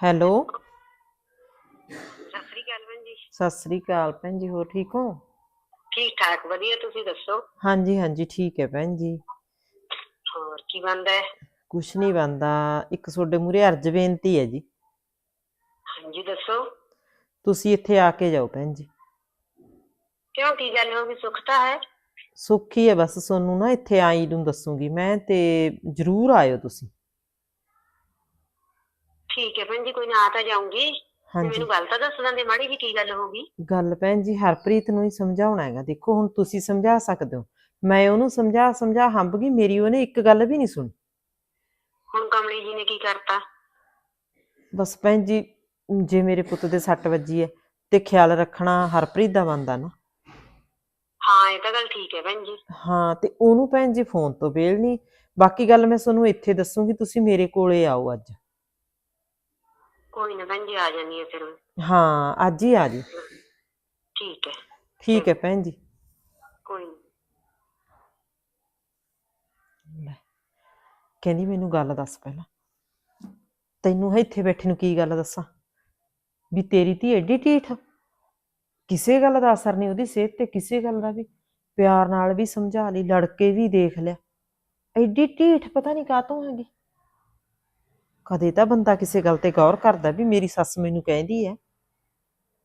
ਹੈਲੋ। ਸਤਿ ਸ੍ਰੀ ਅਕਾਲ ਭੈਣ ਜੀ। ਸਤਿ ਸ੍ਰੀ ਅਕਾਲ ਭੈਣ ਜੀ ਹੋਰ ਠੀਕ ਹੋ? ਠੀਕ ਠਾਕ ਵਧੀਆ ਤੁਸੀਂ ਦੱਸੋ? ਹਾਂਜੀ ਹਾਂਜੀ ਠੀਕ ਹੈ ਭੈਣ ਜੀ। ਹੋਰ ਕੀ ਬੰਦਾ ਹੈ? ਕੁਛ ਨਹੀਂ ਬੰਦਾ ਇੱਕ ਤੁਹਾਡੇ ਮੂਰੇ ਅਰਜ ਬੇਨਤੀ ਹੈ ਜੀ। ਹਾਂਜੀ ਦੱਸੋ। ਤੁਸੀਂ ਇੱਥੇ ਆ ਕੇ ਜਾਓ ਭੈਣ ਜੀ। ਕਿਉਂ ਕੀ ਗੱਲ ਹੋ ਗਈ? ਸੁੱਖ ਤਾਂ ਹੈ? ਸੁੱਖ ਹੀ ਹੈ ਬਸ ਤੁਹਾਨੂੰ ਨਾ ਇੱਥੇ ਆਈ ਨੂੰ ਦੱਸੂਗੀ ਮੈਂ ਤੇ ਜਰੂਰ ਆਇਓ ਤੁਸੀਂ। ਠੀਕ ਹੈ ਭੈਣ ਜੀ ਕੋਈ ਨਾ ਆ ਤਾਂ ਜਾਊਂਗੀ। ਤੇ ਹਾਂਜੀ। ਮੈਨੂੰ ਗੱਲ ਤਾਂ ਦੱਸ ਦਿੰਦੇ ਮਾੜੀ ਜੀ ਕੀ ਗੱਲ ਹੋ ਗਈ? ਗੱਲ ਭੈਣ ਜੀ ਹਰਪ੍ਰੀਤ ਨੂੰ ਹੀ ਸਮਝਾਉਣਾ ਹੈਗਾ। ਦੇਖੋ ਹੁਣ ਤੁਸੀਂ ਸਮਝਾ ਸਕਦੇ ਹੋ। ਮੈਂ ਉਹਨੂੰ ਸਮਝਾ ਸਮਝਾ ਹੰਬ ਗਈ ਮੇਰੀ ਉਹਨੇ ਇੱਕ ਗੱਲ ਵੀ ਨਹੀਂ ਸੁਣੀ। ਹੁਣ ਕਮਲੀ ਜੀ ਨੇ ਕੀ ਕਰਤਾ? ਬਸ ਭੈਣ ਜੀ ਜੇ ਮੇਰੇ ਪੁੱਤ ਦੇ ਸੱਟ ਵੱਜੀ ਹੈ ਤੇ ਖਿਆਲ ਰੱਖਣਾ ਹਰਪ੍ਰੀਤ ਦਾ ਬਣਦਾ ਨਾ। ਹਾਂ ਇਹ ਤਾਂ ਗੱਲ ਠੀਕ ਹੈ ਭੈਣ ਜੀ। ਹਾਂ ਤੇ ਉਹਨੂੰ ਭੈਣ ਜੀ ਫੋਨ ਤੋਂ ਵੇਲ ਨਹੀਂ। ਬਾਕੀ ਗੱਲ ਮੈਂ ਤੁਹਾਨੂੰ ਇੱਥੇ ਦੱਸੂਗੀ ਤੁਸੀਂ ਮੇਰੇ ਕੋਲੇ ਆਓ ਅੱਜ। ਕੋਈ ਨਾ ਭੈਣ ਜੀ ਆ ਜਾਨੀ ਹੈ ਫਿਰ ਮੈਂ। ਹਾਂ ਅੱਜ ਹੀ ਆ ਜੀ। ਠੀਕ ਹੈ। ਠੀਕ ਹੈ ਭੈਣ ਜੀ। ਕੋਈ ਨੀ। ਲੈ ਕਹਿੰਦੀ ਮੈਨੂੰ ਗੱਲ ਦੱਸ ਪਹਿਲਾਂ। ਤੈਨੂੰ ਇੱਥੇ ਬੈਠੇ ਨੂੰ ਕੀ ਗੱਲ ਦੱਸਾਂ? ਵੀ ਤੇਰੀ ਧੀ ਐਡੀ ਢੀਠ। ਕਿਸੇ ਗੱਲ ਦਾ ਅਸਰ ਨਹੀਂ ਉਹਦੀ ਸਿਹਤ ਤੇ ਕਿਸੇ ਗੱਲ ਦਾ ਵੀ। ਪਿਆਰ ਨਾਲ ਵੀ ਸਮਝਾ ਲਈ ਲੜ ਕੇ ਵੀ ਦੇਖ ਲਿਆ। ਐਡੀ ਢੀਠ ਪਤਾ ਨਹੀਂ ਕਾਹਤੋਂ ਹੈਗੀ। ਕਦੇ ਤਾਂ ਬੰਦਾ ਕਿਸੇ ਗੱਲ ਤੇ ਗੌਰ ਕਰਦਾ ਵੀ ਮੇਰੀ ਸੱਸ ਮੈਨੂੰ ਕਹਿੰਦੀ ਹੈ।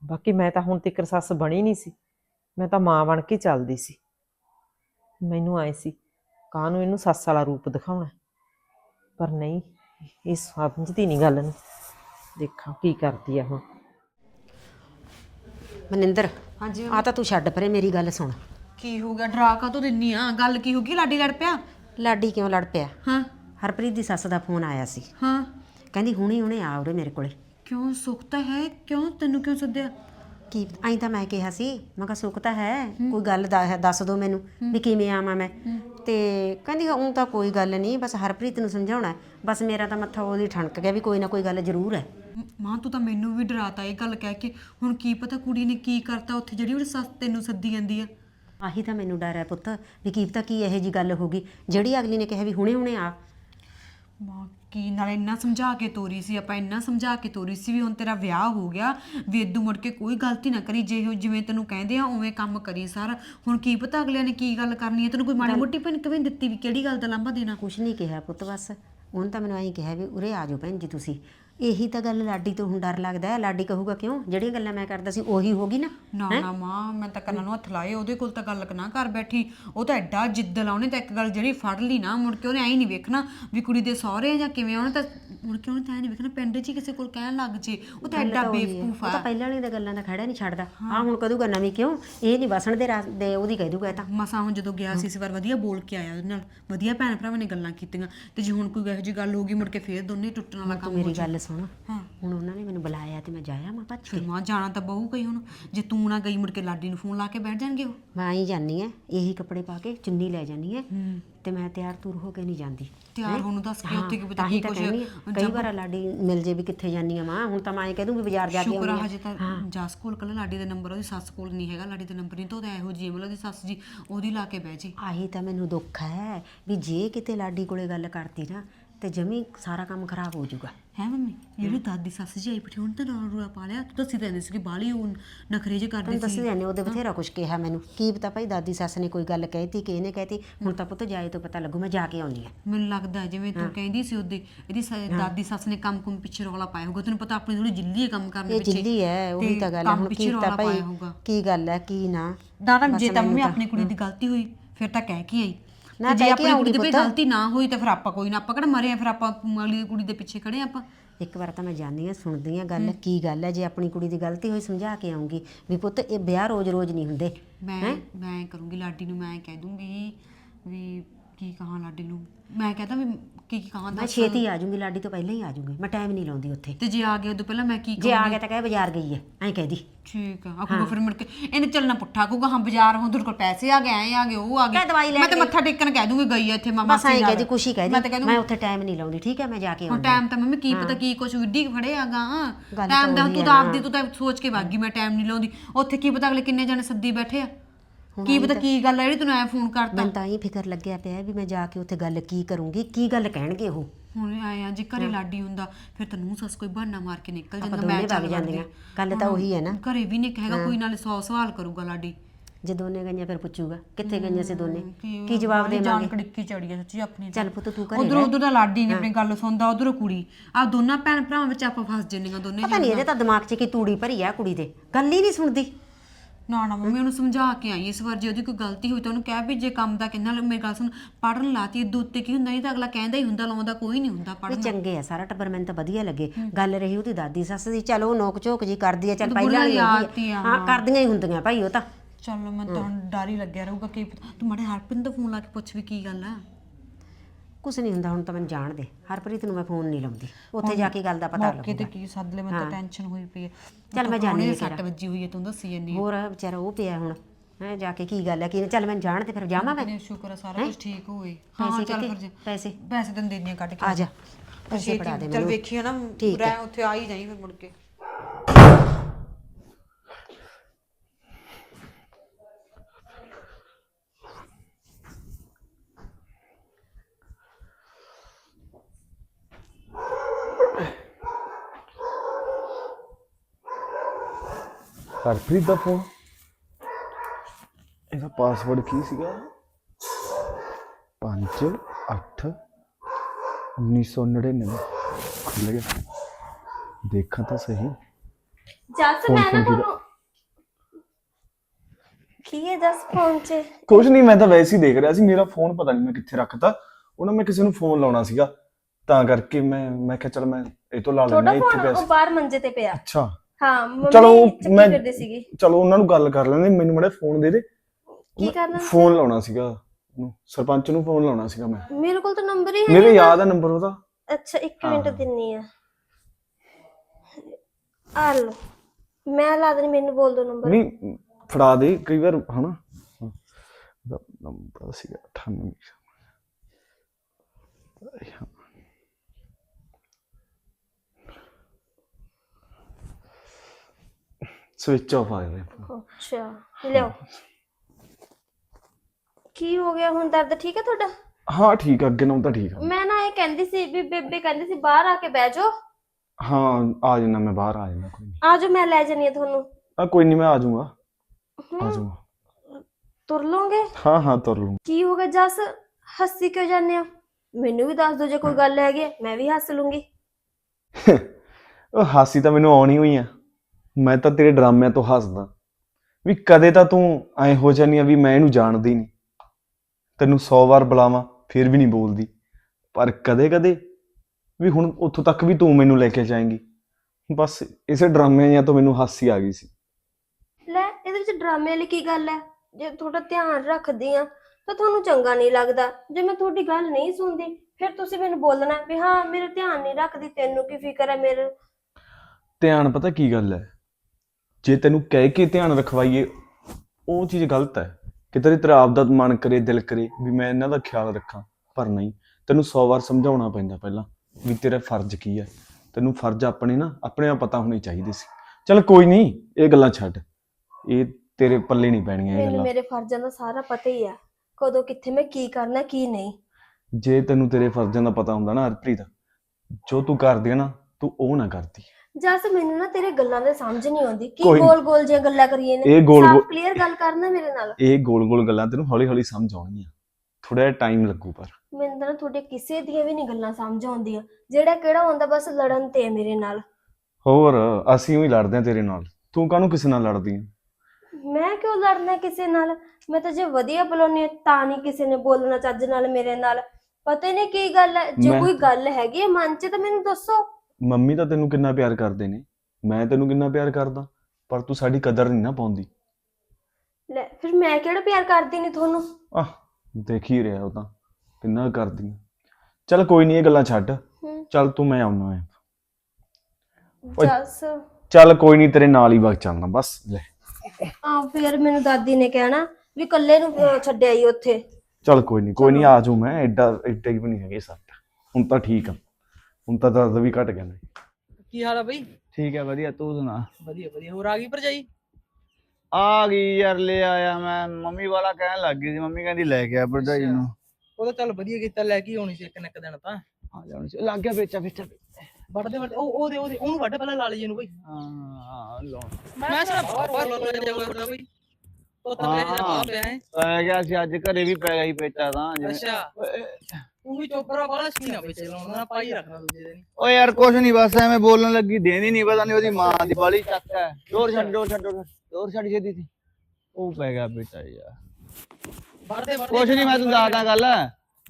ਬਾਕੀ ਮੈਂ ਤਾਂ ਹੁਣ ਤੱਕ ਸੱਸ ਬਣੀ ਨਹੀਂ ਸੀ। ਮੈਂ ਤਾਂ ਮਾਂ ਬਣ ਕੇ ਚੱਲਦੀ ਸੀ। ਮੈਨੂੰ ਆਏ ਸੀ ਕਾਹਨੂੰ ਇਹਨੂੰ ਸੱਸ ਵਾਲਾ ਰੂਪ ਦਿਖਾਉਣਾ ਪਰ ਨਹੀਂ ਇਹ ਸਮਝਦੀ ਨਹੀਂ ਗੱਲ ਨੂੰ। ਦੇਖਾਂ ਕੀ ਕਰਦੀ ਆ ਹੁਣ। ਮਨਿੰਦਰ ਹਾਂਜੀ ਆ ਤਾਂ ਤੂੰ ਛੱਡ ਪਰੇ ਮੇਰੀ ਗੱਲ ਸੁਣ। ਕੀ ਹੋ ਗਿਆ? ਡਰਾ ਕਾ ਤੂੰ ਦਿੰਨੀ ਆ? ਗੱਲ ਕੀ ਹੋ ਗਈ? ਲਾਡੀ ਲੜ ਪਿਆ? ਲਾਡੀ ਕਿਉਂ ਲੜ ਪਿਆ? ਹਾਂ। ਹਰਪ੍ਰੀਤ ਦੀ ਸੱਸ ਦਾ ਫੋਨ ਆਇਆ ਸੀ। ਹਾਂ। ਕਹਿੰਦੀ ਹੁਣੇ ਹੁਣੇ ਆ ਉਰੇ ਮੇਰੇ ਕੋਲੇ। ਕਿਉਂ? ਸੁੱਖ ਤਾਂ ਹੈ। ਕਿਉਂ? ਤੈਨੂੰ ਕਿਉਂ ਸੱਦਿਆ? ਕੀ ਐਂ ਤਾਂ ਮੈਂ ਕਿਹਾ ਸੀ ਮੈਂ ਕਿਹਾ ਸੁੱਖ ਤਾਂ ਹੈ। ਕੋਈ ਗੱਲ ਦਾ- ਦੱਸ ਦੋ ਮੈਨੂੰ ਵੀ ਕਿਵੇਂ ਆਵਾਂ ਮੈਂ? ਤੇ ਕਹਿੰਦੀ ਉਹ ਤਾਂ ਕੋਈ ਗੱਲ ਨਹੀਂ ਬਸ ਹਰਪ੍ਰੀਤ ਨੂੰ ਸਮਝਾਉਣਾ ਹੈ। ਬਸ ਮੇਰਾ ਤਾਂ ਮੱਥਾ ਉਹਦੀ ਠਣਕ ਗਿਆ ਵੀ ਕੋਈ ਨਾ ਕੋਈ ਗੱਲ ਜ਼ਰੂਰ ਹੈ। ਮ- ਮਾਂ ਤੂੰ ਤਾਂ ਮੈਨੂੰ ਵੀ ਡਰਾਤਾ ਇਹ ਗੱਲ ਕਹਿ ਕੇ। ਹੁਣ ਕੀ ਪਤਾ ਕੁੜੀ ਨੇ ਕੀ ਕਰਤਾ ਉੱਥੇ ਜਿਹੜੀ ਉਹਦੀ ਸੱਸ ਤੈਨੂੰ ਸੱਦੀ ਜਾਂਦੀ ਆ। ਆਹੀ ਤਾਂ ਮੈਨੂੰ ਡਰ ਹੈ ਪੁੱਤ ਵੀ ਕੀ ਪਤਾ ਕੀ ਇਹੋ ਜੀ ਗੱਲ ਹੋ ਗਈ। ਜਿਹੜੀ ਅਗਲੀ ਨੇ ਕਿਹਾ ਵੀ ਹੁਣੇ ਹੁਣੇ ਆ ਮਾਂ ਕੀ ਨਾਲ ਇੰਨਾ ਸਮਝਾ ਕੇ ਤੋਰੀ ਸੀ ਆਪਾਂ ਇੰਨਾ ਸਮਝਾ ਕੇ ਤੋਰੀ ਸੀ ਵੀ ਹੁਣ ਤੇਰਾ ਵਿਆਹ ਹੋ ਗਿਆ ਵੀ ਇਦੋਂ ਮੁੜ ਕੇ ਕੋਈ ਗਲਤੀ ਨਾ ਕਰੀ ਜੇ ਜਿਵੇਂ ਤੈਨੂੰ ਕਹਿੰਦੇ ਆ ਉਵੇਂ ਕੰਮ ਕਰੀ ਸਾਰਾ। ਹੁਣ ਕੀ ਪਤਾ ਅਗਲਿਆਂ ਨੇ ਕੀ ਗੱਲ ਕਰਨੀ ਹੈ ਤੈਨੂੰ ਕੋਈ ਮਾੜੀ ਮੋਟੀ ਭਿੰਨ ਕਿਵੇਂ ਦਿੱਤੀ ਵੀ ਕਿਹੜੀ ਗੱਲ ਦਾ ਲਾਂਭਾ ਦੇਣਾ ਕੁਛ ਨਹੀਂ ਕਿਹਾ ਪੁੱਤ ਬਸ। ਉਹਨੇ ਤਾਂ ਮੈਨੂੰ ਐਂ ਕਿਹਾ ਵੀ ਉਰੇ ਆ ਜਾਓ ਭੈਣ ਜੀ ਤੁਸੀਂ। ਇਹੀ ਤਾਂ ਗੱਲ ਲਾਡੀ ਤੋਂ ਹੁਣ ਡਰ ਲੱਗਦਾ ਹੈ। ਲਾਡੀ ਕਹੂਗਾ ਕਿਉਂ? ਜਿਹੜੀਆਂ ਗੱਲਾਂ ਮੈਂ ਕਰਦਾ ਸੀ ਉਹੀ ਹੋ ਗਈ ਨਾ। ਨਾ ਨਾ ਮਾਂ ਮੈਂ ਤਾਂ ਕੰਨਾਂ ਨੂੰ ਹੱਥ ਲਾਏ ਉਹਦੇ ਕੋਲ ਤਾਂ ਗੱਲ ਨਾ ਕਰ ਬੈਠੀ। ਉਹ ਤਾਂ ਐਡਾ ਜਿੱਦ ਲਾਉਣੇ ਤਾਂ ਇੱਕ ਗੱਲ ਜਿਹੜੀ ਫੜ ਲਈ ਨਾ ਮੁੜ ਕੇ ਉਹਨੇ ਐਂ ਨਹੀਂ ਵੇਖਣਾ ਵੀ ਕੁੜੀ ਦੇ ਸਹੁਰੇ ਆ ਜਾਂ ਕਿਵੇਂ ਉਹਨੇ ਤਾਂ ਮੁੜ ਕੇ ਉਹਨੇ ਤਾਂ ਐਂ ਨਹੀਂ ਵੇਖਣਾ ਪਿੰਡ 'ਚ ਹੀ ਕਿਸੇ ਕੋਲ ਕਹਿਣ ਲੱਗ ਜੇ। ਉਹ ਤਾਂ ਐਡਾ ਬੇਵਕੂਫ ਉਹ ਆ। ਤਾਂ ਪਹਿਲਾਂ ਵਾਲੀ ਦੀਆਂ ਗੱਲਾਂ ਦਾ ਖੜਾ ਨਹੀਂ ਛੱਡਦਾ। ਆ ਹੁਣ ਕਦੂਗਾ ਨਵੀਂ ਕਿਉਂ? ਇਹ ਨਹੀਂ ਵਸਣ ਦੇ ਰਾਸ ਦੇ ਉਹਦੀ ਕਹਿ ਦੂਗਾ ਇਹ ਤਾਂ। ਮਸਾਂ ਹੁਣ ਜਦੋਂ ਗਿਆ ਸੀ ਇਸ ਵਾਰ ਵਧੀਆ ਬੋਲ ਕੇ ਆਇਆ ਉਹਦੇ ਨਾਲ। ਵਧੀਆ ਭੈਣ ਭਰਾਵਾਂ ਨੇ ਗੱਲਾਂ ਕੀਤੀਆਂ। ਤੇ ਜੇ ਹੁਣ ਕੋਈ ਇਹੋ ਜਿਹੀ ਗੱਲ ਹੋ ਗਈ ਮੁੜ ਕੇ ਫੇਰ ਦੋਨੇ ਟੁੱਟਣ ਵਾਲਾ ਕੰਮ ਹੋ ਮੇਰੀ। ਗੱਲ ਸੁਣ ਹਾਂ। ਹੁਣ ਉਹਨਾਂ ਨੇ ਮੈਨੂੰ ਬੁਲਾਇਆ ਤੇ ਮੈਂ ਜਾਇਆ ਮੈਂ ਭੱਜ ਫਿਰ ਮਾਂ ਜਾਣਾ ਤਾਂ ਬਹੁ ਗਈ ਹੁਣ। ਜੇ ਤੂੰ ਨਾ ਗਈ ਮੁੜ ਕੇ ਲਾਡੀ ਨੂੰ ਫੋਨ ਲਾ ਕੇ ਬੈਠ ਜਾਣਗੇ ਉਹ। ਮੈਂ ਆਈ ਜਾਨੀ ਐ ਇਹੀ ਕੱਪੜੇ ਪਾ ਕੇ ਚੁੰਨੀ ਲੈ ਜਾਨੀ ਐ ਤੇ ਮੈਂ ਤਿਆਰ ਤੁਰ ਹੋ ਕੇ ਨਹੀਂ ਜਾਂਦੀ। ਤਿਆਰ ਹੋਣ ਨੂੰ ਦੱਸ ਕੇ ਉੱਥੇ ਕੀ ਪਤਾ ਤਾਂ ਕੀ ਹੀ ਤਾਂ ਕੁਝ ਕਹਿੰਦੀ ਆ, ਕਈ ਵਾਰ ਲਾਡੀ ਮਿਲ ਜੇ ਵੀ ਕਿੱਥੇ ਜਾਨੀ ਆ ਮਾਂ ਹੁਣ ਤਾਂ ਮੈਂ ਕਹਿ ਦੂੰ ਵੀ ਬਾਜ਼ਾਰ ਜਾ ਕੇ ਸ਼ੁਕਰ ਆ ਹਜੇ ਤਾਂ ਜਸ ਕੋਲ ਕੱਲ ਲਾਡੀ ਦੇ ਨੰਬਰ ਉਹਦੀ ਸੱਸ ਕੋਲ ਨਹੀਂ ਹੈਗਾ ਲਾਡੀ ਦਾ ਨੰਬਰ ਨਹੀਂ ਤਾਂ ਉਹਦਾ ਇਹੋ ਜੀ ਮਤਲਬ ਉਹਦੀ ਸੱਸ ਜੀ ਉਹਦੀ ਲਾ ਕੇ ਬਹਿ ਜੇ। ਆਹੀ ਤਾਂ ਮੈਨੂੰ ਦੁੱਖ ਹੈ ਵੀ ਜੇ ਕਿਤੇ ਲਾਡੀ ਕੋਲੇ ਗੱਲ ਕਰਤੀ ਨਾ ਤੇ ਜਮੀ ਸਾਰਾ ਕੰਮ ਖਰਾਬ ਹੋ ਜਾਊਗਾ। ਹੈ ਮੰਮੀ? ਜਿਹੜੀ ਦਾਦੀ ਸੱਸ ਜੀ ਆਈ ਪਠੀ ਹੁਣ ਤਾਂ ਨਾਲ ਰੂਆ ਪਾ ਲਿਆ। ਤੂੰ ਦੱਸੀ ਤਾਂ ਸੀ ਕਿ ਬਾਲੀ ਉਹ ਨਖਰੇ ਜੇ ਕਰਦੀ ਸੀ। ਦੱਸ ਜਾਂਦੇ ਉਹਦੇ ਬਥੇਰਾ ਕੁਝ ਕਿਹਾ ਮੈਨੂੰ। ਕੀ ਪਤਾ ਭਾਈ ਦਾਦੀ ਸੱਸ ਨੇ ਕੋਈ ਗੱਲ ਕਹਿਤੀ ਕਿ ਇਹਨੇ ਕਹਿਤੀ। ਹੁਣ ਤਾਂ ਪੁੱਤ ਜਾਏ ਤੋਂ ਪਤਾ ਲੱਗੂ ਮੈਂ ਜਾ ਕੇ ਆਉਣੀ ਆ ਮੈਨੂੰ ਲੱਗਦਾ ਜਿਵੇਂ ਤੂੰ ਕਹਿੰਦੀ ਸੀ ਉਹਦੇ ਇਹਦੀ ਦਾਦੀ ਸੱਸ ਨੇ ਕੰਮ ਕੁਮ ਪਿੱਛੇ ਰੌਲਾ ਪਾਇਆ ਹੋਊਗਾ। ਤੈਨੂੰ ਪਤਾ ਆਪਣੀ ਥੋੜੀ ਜਿੱਲੀ ਹੈ ਕੰਮ ਕਰਨ ਇਹ ਪਿੱਛੇ। ਜਿੱਲੀ ਹੈ ਉਹੀ ਤੇ ਤਾਂ ਗੱਲ ਹੈ। ਹੁਣ ਕੀ ਪਤਾ ਭਾਈ। ਕੀ ਗੱਲ ਹੈ ਕੀ ਨਾ। ਨਾ ਜੇ ਤਾਂ ਮੰਮੀ ਆਪਣੀ ਕੁੜੀ ਦੀ ਗਲਤੀ ਹੋਈ ਫਿਰ ਤਾਂ ਕਹਿ ਕੇ ਆਈ। ਨਾ ਜੇ ਕਹਿ ਕੇ ਆਪਣੀ ਕੁੜੀ ਦੀ ਕੋਈ ਗਲਤੀ ਨਾ ਹੋਈ ਤਾਂ ਫਿਰ ਆਪਾਂ ਕੋਈ ਨਾ ਆਪਾਂ ਕਿਹੜਾ ਮਰੇ ਆ ਫਿਰ ਆਪਾਂ ਅਗਲੀ ਦੀ ਕੁੜੀ ਦੇ ਪਿੱਛੇ ਖੜੇ ਆ ਆਪਾਂ। ਇੱਕ ਵਾਰ ਤਾਂ ਮੈਂ ਜਾਣੀ ਆ ਸੁਣਦੀ ਆ ਗੱਲ ਕੀ ਗੱਲ ਹੈ ਜੇ ਆਪਣੀ ਕੁੜੀ ਦੀ ਗਲਤੀ ਹੋਈ ਸਮਝਾ ਕੇ ਆਉਂਗੀ। ਵੀ ਪੁੱਤ ਇਹ ਵਿਆਹ ਰੋਜ਼-ਰੋਜ਼ ਨਹੀਂ ਹੁੰਦੇ ਮੈਂ ਮੈਂ ਕਰੂੰਗੀ ਲਾਡੀ ਨੂੰ ਮੈਂ ਕਹਿ ਦੂੰਗੀ ਵੀ ਕੀ ਕਹਾਂ ਲਾਡੀ ਨੂੰ? ਮੈਂ ਕਹਤਾ ਵੀ ਕੀ ਕੀ ਕਹਾਂ ਮੈਂ ਦੱਸ। ਛੇਤੀ ਆ ਜਾਊਂਗੀ ਲਾਡੀ ਤੋਂ ਪਹਿਲਾਂ ਹੀ ਆ ਜਾਊਂਗੀ। ਮੈਂ ਟਾਈਮ ਨਹੀਂ ਲਾਉਂਦੀ ਉੱਥੇ। ਤੇ ਜੇ ਆ ਗਿਆ ਉਦੋਂ ਪਹਿਲਾਂ ਮੈਂ ਕੀ ਜੇ ਆ ਗਿਆ ਤਾਂ ਕਹੇ ਬਾਜ਼ਾਰ ਗਈ ਹੈ। ਐਂ ਕਹਿਦੀ ਠੀਕ ਆ ਆਖੂਗਾ ਫਿਰ ਮੁੜ ਕੇ ਇਹਨੇ ਚੱਲਣਾ ਪੁੱਠਾ ਕਹੂਗਾ ਹਾਂ ਬਾਜ਼ਾਰ ਤੇਰੇ ਕੋਲ ਪੈਸੇ ਆ ਗਏ ਐ ਆ ਗਏ ਉਹ ਆ ਕਹਿ ਦਵਾਈ ਗਏ ਮੈਂ ਤੇ ਮੱਥਾ ਟੇਕਣ ਕਹਿ ਦੂੰਗੀ ਗਈ ਆ ਇੱਥੇ ਮਾਮਾ ਬਸ ਐਂ ਕਹਿਦੀ ਖੁਸ਼ੀ ਮੈਂ ਤਾਂ ਕਹਿਦੀ ਕਹਿ ਮੈਂ ਉੱਥੇ ਟਾਈਮ ਨਹੀਂ ਲਾਉਂਦੀ ਠੀਕ ਹੈ ਮੈਂ ਜਾ ਕੇ ਹੁਣ ਆਉਂਗੀ ਟਾਈਮ ਤਾਂ ਮੰਮੀ ਕੀ ਪਤਾ ਕੀ ਕੁਛ ਵਿੱਢੀ ਫੜਿਆਗਾ ਗੱਲ ਟਾਈਮ ਦਾ ਤਾਂ ਉਹੀ ਤੂੰ। ਆਪਦੀ ਤੂੰ ਤਾਂ ਸੋਚ ਕੇ ਵਾਗੀ ਮੈਂ ਟਾਈਮ ਨਹੀਂ ਲਾਉਂਦੀ। ਉੱਥੇ ਕੀ ਪਤਾ ਅਗਲੇ ਕਿੰਨੇ ਜਣੇ ਸੱਦੀ ਬੈਠੇ ਆ। ਕੀ ਪਤਾ ਕੀ ਗੱਲ ਆ ਜਿਹੜੀ ਤੈਨੂੰ ਐ ਫੋਨ ਕਰਤਾ। ਮੈਨੂੰ ਤਾਂ ਹੀ ਫਿਕਰ ਲੱਗਿਆ ਪਿਆ ਵੀ ਮੈਂ ਜਾ ਕੇ ਉੱਥੇ ਗੱਲ ਕੀ ਕਰੂੰਗੀ ਕੀ ਗੱਲ ਕਹਿਣਗੇ ਉਹ? ਹੁਣ ਆਏ ਆ ਜੇ ਘਰੇ ਲਾਡੀ ਹੁੰਦਾ ਫਿਰ ਤੈਨੂੰ ਸੱਸ ਕੋਈ ਬਹਾਨਾ ਮਾਰ ਕੇ ਨਿਕਲ ਆਪਾਂ ਜਾਂਦਾ ਦੋਨੇ ਮੈਂ ਚੱਲ ਜਾਂਦੀਆਂ ਵੜਦੀ। ਗੱਲ ਤਾਂ ਉਹੀ ਹੈ ਨਾ। ਘਰੇ ਵੀ ਨਹੀਂ ਕਹੇਗਾ ਕੋਈ ਨਾਲੇ 100 ਸਵਾਲ ਕਰੂਗਾ ਲਾਡੀ। ਜੇ ਦੋਨੇ ਗਈਆਂ ਫਿਰ ਪੁੱਛੂਗਾ ਕਿੱਥੇ ਗਈਆਂ ਸੀ ਦੋਨੇ? ਕੀ ਜਵਾਬ ਜਾਨ ਦੇਵਾਂਗੇ? ਕੜਿੱਕੀ ਚੜੀ ਆ ਸੱਚੀ ਆਪਣੀ ਚੱਲ ਪੁੱਤ ਤੂੰ ਘਰੇ ਉਧਰ ਉਧਰ ਦਾ ਲਾਡੀ ਨੇ ਆਪਣੀ ਗੱਲ ਸੁਣਦਾ ਉਧਰ ਕੁੜੀ। ਆ ਦੋਨਾਂ ਭੈਣ ਭਰਾਵਾਂ ਵਿੱਚ ਆਪਾਂ ਫਸ ਜੰਨੀਆਂ ਦੋਨੇ ਪਤਾ ਨਹੀਂ ਇਹਦੇ ਤਾਂ ਦਿਮਾਗ 'ਚ ਕੀ ਤੂੜੀ ਭਰੀ ਆ ਕੁੜੀ ਦੇ। ਗੱਲ ਹੀ ਨਹੀਂ ਸੁਣਦੀ। ਨਾ ਨਾ ਮੰਮੀ ਉਹਨੂੰ ਸਮਝਾ ਕੇ ਆਈ ਇਸ ਵਾਰ ਜੇ ਉਹਦੀ ਕੋਈ ਗਲਤੀ ਹੋਈ ਤਾਂ ਉਹਨੂੰ ਕਹਿ ਵੀ ਜੇ ਕੰਮ ਦਾ ਕਿੰਨਾ ਮੇਰੀ ਗੱਲ ਸੁਣ ਪੜਨ ਲਾਤੀ ਇਹ ਉੱਤੇ ਕੀ ਹੁੰਦਾ ਨਹੀਂ ਤਾਂ ਅਗਲਾ ਕਹਿੰਦਾ ਹੀ ਹੁੰਦਾ ਲਾਉਂਦਾ ਕੋਈ ਨਹੀਂ ਹੁੰਦਾ ਵੀ ਪੜਨ ਚੰਗੇ ਆ ਸਾਰਾ ਟੱਬਰ ਮੈਨੂੰ ਤਾਂ ਵਧੀਆ ਲੱਗੇ। ਗੱਲ ਰਹੀ ਉਹਦੀ ਦਾਦੀ ਸੱਸ ਦੀ ਚਲ ਉਹ ਨੋਕ ਝੋਕ ਜੀ ਕਰਦੀ ਆ ਚੱਲ ਪਹਿਲਾਂ ਯਾਦ ਹੈਗੀ ਹੀ ਆ। ਆ, ਹਾਂ ਕਰਦੀਆਂ ਹੀ ਹੁੰਦੀਆਂ ਭਾਈ ਉਹ ਤਾਂ। ਚੱਲ ਮੈਂ ਤਾਂ ਡਰ ਹੀ ਲੱਗਿਆ ਰਹੂਗਾ ਕਿ ਤੂੰ ਮਾੜੇ ਹਰਪਿੰਦ ਦਾ ਫੋਨ ਲਾ ਕੇ ਪੁੱਛ ਵੀ ਕੀ ਗੱਲ ਆ। ਕੁਛ ਨਹੀਂ ਹੁੰਦਾ ਹੁਣ ਤਾਂ ਮੈਨੂੰ ਜਾਣ ਦੇ। ਹਰਪ੍ਰੀਤ ਨੂੰ ਮੈਂ ਫੋਨ ਨਹੀਂ ਲਾਉਂਦੀ। ਉੱਥੇ ਜਾ ਕੇ ਗੱਲ ਦਾ ਪਤਾ ਮੌਕੇ ਤੇ ਲੱਗੂਗਾ। ਕੀ ਸੱਦ ਲੈ ਮੈਨੂੰ ਤਾਂ ਟੈਨਸ਼ਨ ਹੋਈ ਪਈ ਹੈ। ਚੱਲ ਮੈਂ ਜਾਣੀ ਹਾਂ ਸੱਟ ਵੱਜੀ ਹੋਈ ਹੈ ਤੂੰ ਦੱਸੀ ਜੰਨੀ ਹੋਰ ਵਿਚਾਰਾ ਉਹ ਪਿਆ ਹੁਣ। ਹੈ ਜਾ ਕੇ ਕੀ ਗੱਲ ਹੈ ਕੀ ਚੱਲ ਮੈਂ ਜਾਣ ਤੇ ਫਿਰ ਜਾਵਾਂ ਮੈਂ। ਨੇ ਸ਼ੁਕਰ ਹੈ ਸਾਰਾ ਕੁਝ ਠੀਕ ਹੋਏ ਹਾਂ ਪੈਸੇ ਚੱਲ ਫਿਰ ਕਿੱਥੇ ਜੇ ਪੈਸੇ? ਪੈਸੇ ਤੈਨੂੰ ਦੇਣੀਆਂ ਕੱਢ ਕੇ। ਆ ਜਾ। ਪੈਸੇ ਫੜਾ ਦੇ ਚੱਲ ਮੈਨੂੰ। ਵੇਖੀਏ ਨਾ ਠੀਕ ਹੈ। ਰਹਿ ਉੱਥੇ ਆ ਹੀ ਜਾਈ ਫਿਰ ਮੁੜ ਕੇ। ਹਰਪ੍ਰੀਤ ਦਾ ਫੋਨ ਇਹਦਾ ਪਾਸਵਰਡ ਕੀ ਸੀਗਾ? 5 8 1999 ਖੁੱਲ ਗਿਆ। ਦੇਖਾਂ ਤਾਂ ਸਹੀ। ਜਸ ਮੈਂ ਨਾ? ਤੁਹਾਨੂੰ ਕੀ ਹੈ ਜਸ ਫੋਨ 'ਚ? ਕੁਝ ਨਹੀਂ ਮੈਂ ਤਾਂ ਵੈਸੇ ਹੀ ਦੇਖ ਰਿਹਾ ਸੀ। ਮੇਰਾ ਫੋਨ ਪਤਾ ਨਹੀਂ ਮੈਂ ਕਿੱਥੇ ਰੱਖਤਾ। ਉਹਨਾਂ ਮੈਂ ਕਿਸੇ ਨੂੰ ਫੋਨ ਲਾਉਣਾ ਸੀਗਾ। ਤਾਂ ਕਰਕੇ ਮੈਂ ਮੈਂ ਕਿਹਾ ਚਲ ਮੈਂ ਇਹ ਤੋਂ ਲਾ ਲੈਣਾ ਤੁਹਾਡਾ ਇੱਥੇ ਫੋਨ ਉਹ ਬਾਹਰ ਮੰਜੇ ਤੇ ਪਿਆ। ਅੱਛਾ। ਹਾਂ ਮੰਮੀ ਚਲੋ, ਚੱਕੀ ਮੈਂ- ਫਿਰਦੇ ਸੀਗੇ। ਚਲੋ ਉਹਨਾਂ ਨੂੰ ਗੱਲ ਕਰ ਲੈਂਦੇ ਮੈਨੂੰ ਮੜਾ ਫੋਨ ਦੇ ਦੇ। ਕੀ ਕਰਨਾ? ਫੋਨ ਲਾਉਣਾ ਸੀਗਾ ਉਹਨੂੰ, ਸਰਪੰਚ ਨੂੰ ਫੋਨ ਲਾਉਣਾ ਸੀਗਾ ਮੈਂ। ਮੇਰੇ ਕੋਲ ਤਾਂ ਨੰਬਰ ਹੀ ਹੈ ਮੇਰੇ ਯਾਦ ਆ ਨੰਬਰ ਉਹਦਾ। ਅੱਛਾ ਇੱਕ ਹਾਂ, ਮਿੰਟ ਹਾਂ। ਦਿੰਨੀ ਆ। ਆ ਲਓ ਮੈਂ ਲਾ ਦੇਣੀ ਮੈਨੂੰ ਬੋਲ ਦੋ ਨੰਬਰ ਨਹੀਂ ਫੜਾ ਦੇ ਕਈ ਵਾਰ ਹਨਾ? ਹਾਂ। ਉਹਦਾ ਨੰਬਰ ਸੀਗਾ 98 ਸਵਿਚ ਆਫ ਆ ਗਿਆ ਅੱਛਾ ਲਿਓ ਕੀ ਹੋ ਗਿਆ? ਹੁਣ ਦਰਦ ਠੀਕ ਹੈ ਤੁਹਾਡਾ? ਹਾਂ ਠੀਕ ਆ ਅੱਗੇ ਨਾਲੋਂ ਤਾਂ ਠੀਕ ਆ। ਮੈਂ ਨਾ ਇਹ ਕਹਿੰਦੀ ਸੀ ਵੀ ਬੇਬੇ ਕਹਿੰਦੀ ਸੀ ਬਾਹਰ ਆ ਕੇ ਬਹਿ ਜਾਓ। ਹਾਂ ਆ ਜਾਣਾ ਮੈਂ ਬਾਹਰ ਆ ਜਾਣਾ ਕੋਈ ਨਹੀਂ ਆ ਜਾਓ ਮੈਂ ਲੈ ਜਾਨੀ ਆ ਤੁਹਾਨੂੰ। ਆ ਕੋਈ ਨਹੀਂ ਮੈਂ ਆ ਜਾਊਂਗਾ। ਆ ਹਮ, ਜਾਊਂਗਾ। ਤੁਰ ਲਓਗੇ? ਹਾਂ ਹਾਂ ਤੁਰ ਲੂੰ ਕੀ ਹੋ ਗਿਆ ਜਸ? ਹੱਸੀ ਕਿਉਂ ਜਾਂਦੇ ਹੋ? ਮੈਨੂੰ ਵੀ ਦੱਸ ਦਿਓ ਜੇ ਕੋਈ ਗੱਲ ਹੈਗੀ ਹੈ, ਮੈਂ ਵੀ ਹੱਸ ਲੂੰਗੀ। ਉਹ ਹਾਸੀ ਤਾਂ ਮੈਨੂੰ ਆਉਣੀ ਹੋਈ ਆ। ਮੈਂ ਤਾਂ ਤੇਰੇ ਡਰਾਮਿਆਂ ਤੋਂ ਹੱਸਦਾ। ਵੀ ਕਦੇ ਤਾਂ ਤੂੰ ਐ ਹੋ ਜਾਨੀ ਆ ਵੀ ਮੈਂ ਇਹਨੂੰ ਜਾਣਦੀ ਨਹੀਂ। ਤੈਨੂੰ 100 ਵਾਰ ਬੁਲਾਵਾਂ ਫਿਰ ਵੀ ਨਹੀਂ ਬੋਲਦੀ। ਪਰ ਕਦੇ ਕਦੇ ਵੀ ਹੁਣ ਉੱਥੋਂ ਤੱਕ ਵੀ ਤੂੰ ਮੈਨੂੰ ਲੈ ਕੇ ਜਾਏਂਗੀ। ਬਸ ਇਸੇ ਡਰਾਮਿਆਂ ਜਾਂ ਤੋਂ ਮੈਨੂੰ ਹਾਸੀ ਆ ਗਈ ਸੀ। ਲੈ ਇਹਦੇ ਵਿੱਚ ਡਰਾਮੇ ਵਾਲੀ ਕੀ ਗੱਲ ਹੈ ਜੇ ਤੁਹਾਡਾ ਧਿਆਨ ਰੱਖਦੀ ਆ ਤਾਂ ਤੁਹਾਨੂੰ ਚੰਗਾ ਨਹੀਂ ਲੱਗਦਾ। ਜੇ ਮੈਂ ਤੁਹਾਡੀ ਗੱਲ ਨਹੀਂ ਸੁਣਦੀ ਫਿਰ ਤੁਸੀਂ ਮੈਨੂੰ ਬੋਲਣਾ ਵੀ ਹਾਂ ਮੇਰੇ ਧਿਆਨ ਨਹੀਂ ਰੱਖਦੀ ਤੈਨੂੰ ਕੀ ਫਿਕਰ ਹੈ ਮੇਰੇ? ਧਿਆਨ ਪਤਾ ਕੀ ਗੱਲ ਹੈ ਜੇ ਤੈਨੂੰ ਕਹਿ ਕੇ ਧਿਆਨ ਰਖਵਾਈਏ ਉਹ ਚੀਜ਼ ਗਲਤ ਹੈ। ਕਿ ਤੇਰੇ ਤੇਰਾ ਆਪ ਦਾ ਮਨ ਕਰੇ ਦਿਲ ਕਰੇ ਵੀ ਮੈਂ ਇਹਨਾਂ ਦਾ ਖਿਆਲ ਰੱਖਾਂ ਪਰ ਨਹੀਂ। ਤੈਨੂੰ 100 ਵਾਰ ਸਮਝਾਉਣਾ ਪੈਂਦਾ ਪਹਿਲਾਂ ਵੀ ਤੇਰਾ ਫਰਜ਼ ਕੀ ਹੈ। ਤੈਨੂੰ ਫਰਜ਼ ਆਪਣੇ ਨਾ ਆਪਣੇ ਆਪ ਪਤਾ ਹੋਣੇ ਚਾਹੀਦੇ ਸੀ। ਚਲ ਕੋਈ ਨਹੀਂ ਇਹ ਗੱਲਾਂ ਛੱਡ। ਇਹ ਤੇਰੇ ਪੱਲੇ ਨਹੀਂ ਪੈਣੀਆਂ ਇਹ ਮੈਨੂੰ ਗੱਲਾਂ। ਮੇਰੇ ਫਰਜ਼ਾਂ ਦਾ ਸਾਰਾ ਪਤਾ ਹੀ ਆ। ਕਦੋਂ ਕਿੱਥੇ ਮੈਂ ਕੀ ਕਰਨਾ ਕੀ ਨਹੀਂ। ਜੇ ਤੈਨੂੰ ਤੇਰੇ ਫਰਜ਼ਾਂ ਦਾ ਪਤਾ ਹੁੰਦਾ ਨਾ ਹਰਪ੍ਰੀਤ ਜੋ ਤੂੰ ਕਰਦੀ ਹੈ ਨਾ ਤੂੰ ਉਹ ਨਾ ਕਰਦੀ। ਜਸ ਮੈਨੂੰ ਨਾ ਤੇਰੇ ਗੱਲਾਂ ਦੇ ਸਮਝ ਨਹੀਂ ਆਉਂਦੀ। ਕੀ ਕੋਈ ਨੀ। ਗੋਲ ਗੋਲ ਜਿਹੀਆਂ ਗੱਲਾਂ ਕਰੀਏ ਨੇ? ਇਹ ਗੋਲ ਗੋਲ ਕਲੀਅਰ ਗੱਲ ਕਰਨਾ ਮੇਰੇ ਨਾਲ? ਇਹ ਗੋਲ ਗੋਲ ਗੱਲਾਂ ਤੈਨੂੰ ਹੌਲੀ ਹੌਲੀ ਸਮਝ ਆਉਣਗੀਆਂ। ਥੋੜਾ ਜਿਹਾ ਟਾਈਮ ਲੱਗੂ ਪਰ। ਮੈਨੂੰ ਤਾਂ ਨਾ ਤੁਹਾਡੇ ਕਿਸੇ ਦੀਆਂ ਵੀ ਨਹੀਂ ਗੱਲਾਂ ਸਮਝ ਆਉਂਦੀਆਂ। ਜਿਹੜਾ ਕਿਹੜਾ ਹੁੰਦਾ ਬਸ ਲੜਨ ਤੇ ਹੈ ਮੇਰੇ ਨਾਲ। ਹੋਰ ਅਸੀਂ ਵੀ ਲੜਦੇ ਆ ਤੇਰੇ ਨਾਲ। ਤੂੰ ਕਾਹਨੂੰ ਕਿਸੇ ਨਾਲ ਲੜਦੀ ਆ? ਮੈਂ ਕਿਉਂ ਲੜਨਾ ਕਿਸੇ ਨਾਲ? ਮੈਂ ਤਾਂ ਜੇ ਵਧੀਆ ਬੁਲਾਉਣੀ ਹੈ ਤਾਂ ਨਹੀਂ ਕਿਸੇ ਨੇ ਬੋਲਣਾ ਚੱਜ ਨਾਲ ਮੇਰੇ ਨਾਲ। ਪਤਾ ਨਹੀਂ ਕੀ ਗੱਲ ਹੈ। ਜੇ ਮੈਂ- ਕੋਈ ਗੱਲ ਹੈਗੀ ਹੈ ਮਨ 'ਚ ਤਾਂ ਮੈਨੂੰ ਦੱਸੋ। ਮੰਮੀ ਤਾਂ ਤੈਨੂੰ ਕਿੰਨਾ ਪਿਆਰ ਕਰਦੇ ਨੇ ਮੈਂ ਤੈਨੂੰ ਕਿੰਨਾ ਪਿਆਰ ਕਰਦਾ ਪਰ ਤੂੰ ਸਾਡੀ ਕਦਰ ਨਹੀਂ ਨਾ ਪਾਉਂਦੀ। ਲੈ ਫਿਰ ਮੈਂ ਕਿਹੜਾ ਪਿਆਰ ਕਰਦੀ ਨਹੀਂ ਤੁਹਾਨੂੰ? ਆਹ ਦੇਖ ਹੀ ਰਿਹਾ ਉਹ ਤਾਂ ਕਿੰਨਾ ਕਰਦੀ ਆ। ਚੱਲ ਕੋਈ ਨਹੀਂ ਇਹ ਗੱਲਾਂ ਛੱਡ। ਹੂੰ। ਚੱਲ ਤੂੰ ਮੈਂ ਆਉਣਾ ਹੈ। ਓਏ। ਜਸ ਚੱਲ ਕੋਈ ਨਹੀਂ ਤੇਰੇ ਨਾਲ ਹੀ ਵਗ ਚੱਲਣਾ ਬਸ ਲੈ। ਆ ਫਿਰ ਮੈਨੂੰ ਦਾਦੀ ਨੇ ਕਹਿਣਾ ਵੀ ਇਕੱਲੇ ਨੂੰ ਅਹ, ਛੱਡਿਆ ਈ ਉੱਥੇ। ਚੱਲ ਕੋਈ ਨਹੀਂ ਕੋਈ ਨਹੀਂ ਆ ਜਾਊ ਮੈਂ ਐਡਾ ਐਡਾ ਹੀ ਵੀ ਨਹੀਂ ਹੈਗੇ ਸੱਟ। ਹੁਣ ਤਾਂ ਠੀਕ ਆ। ਹੁਣ ਤਾਂ ਦਰਦ ਵੀ ਘਟ ਗਿਆ ਨੇ। ਕੀ ਹਾਲ ਆ ਬਈ? ਠੀਕ ਹੈ ਵਧੀਆ। ਤੂੰ ਸੁਣਾ? ਵਧੀਆ ਵਧੀਆ। ਹੋਰ ਆ ਗਈ ਭਰਜਾਈ? ਆ ਗਈ ਯਾਰ ਲੈ ਆਇਆ ਮੈਂ। ਮੰਮੀ ਵਾਲਾ ਕਹਿਣ ਲੱਗ ਗਈ ਸੀ। ਮੰਮੀ ਕਹਿੰਦੀ ਲੈ ਕੇ ਆ ਭਰਜਾਈ। ਨੂੰ। ਉਹ ਤਾਂ ਚੱਲ ਵਧੀਆ ਕੀਤਾ ਲੈ ਕੇ ਹੀ ਆਉਣੀ ਸੀ ਇੱਕ ਨਾ ਇੱਕ ਦਿਨ ਤਾਂ। ਆ ਜਾਣੀ ਸੀ। ਲੱਗ ਗਿਆ ਵੇਚਾ ਵੇਚਾ। ਵੱਡਦੇ ਵੱਡ ਉਹ ਉਹਦੇ ਉਹਦੇ। ਉਹਨੂੰ ਵੱਡ ਪਹਿਲਾਂ ਲਾ ਲਈ ਨੂੰ ਬਈ। ਹਾਂ ਹਾਂ ਲਾਉਣ ਮੈਂ ਸਾਰਾ ਬਾਹਰ ਲੋਕ ਲੈ ਜਾਊਗਾ ਬਈ। ਉਹ ਤਾਂ ਲੈ ਜਾ ਹਾਂ। ਪਿਆ ਹੈ। ਪੈ ਗਿਆ ਸੀ। ਅੱਜ ਘਰੇ ਵੀ ਪੈ ਗਿਆ ਸੀ ਵੇਚਾ ਤਾਂ। ਜਿਵੇਂ ਅੱਛਾ। ਤੂੰ ਵੀ ਚੋਪਰਾ ਵਾਲਾ ਸ਼ਕੀਨ ਆ ਚਲਾਉਣ ਦਾ ਪਾਈ ਰੱਖਣਾ ਦੂਜੇ ਦਿਨ। ਓ ਯਾਰ ਕੁਛ ਨਹੀਂ ਬਸ ਐਵੇਂ ਬੋਲਣ ਲੱਗੀ ਦੇਣੀ ਨਹੀਂ ਪਤਾ ਨਹੀਂ ਉਹਦੀ ਮਾਂ ਦੀ ਬਾਲੀ ਚੱਕ ਹੈ। ਡੋਰ ਛੱਡ ਡੋਰ ਛੱਡ ਡੋਰ ਡੋਰ ਛੱਡ ਛੇਦੀ ਸੀ ਉਹ ਪੈ ਗਿਆ ਬੇਟਾ ਯਾਰ। ਵੱਡਦੇ ਵੱਡਦੇ ਕੁਛ ਨਹੀਂ ਮੈਂ ਤੈਨੂੰ ਦੱਸਦਾ ਗੱਲ।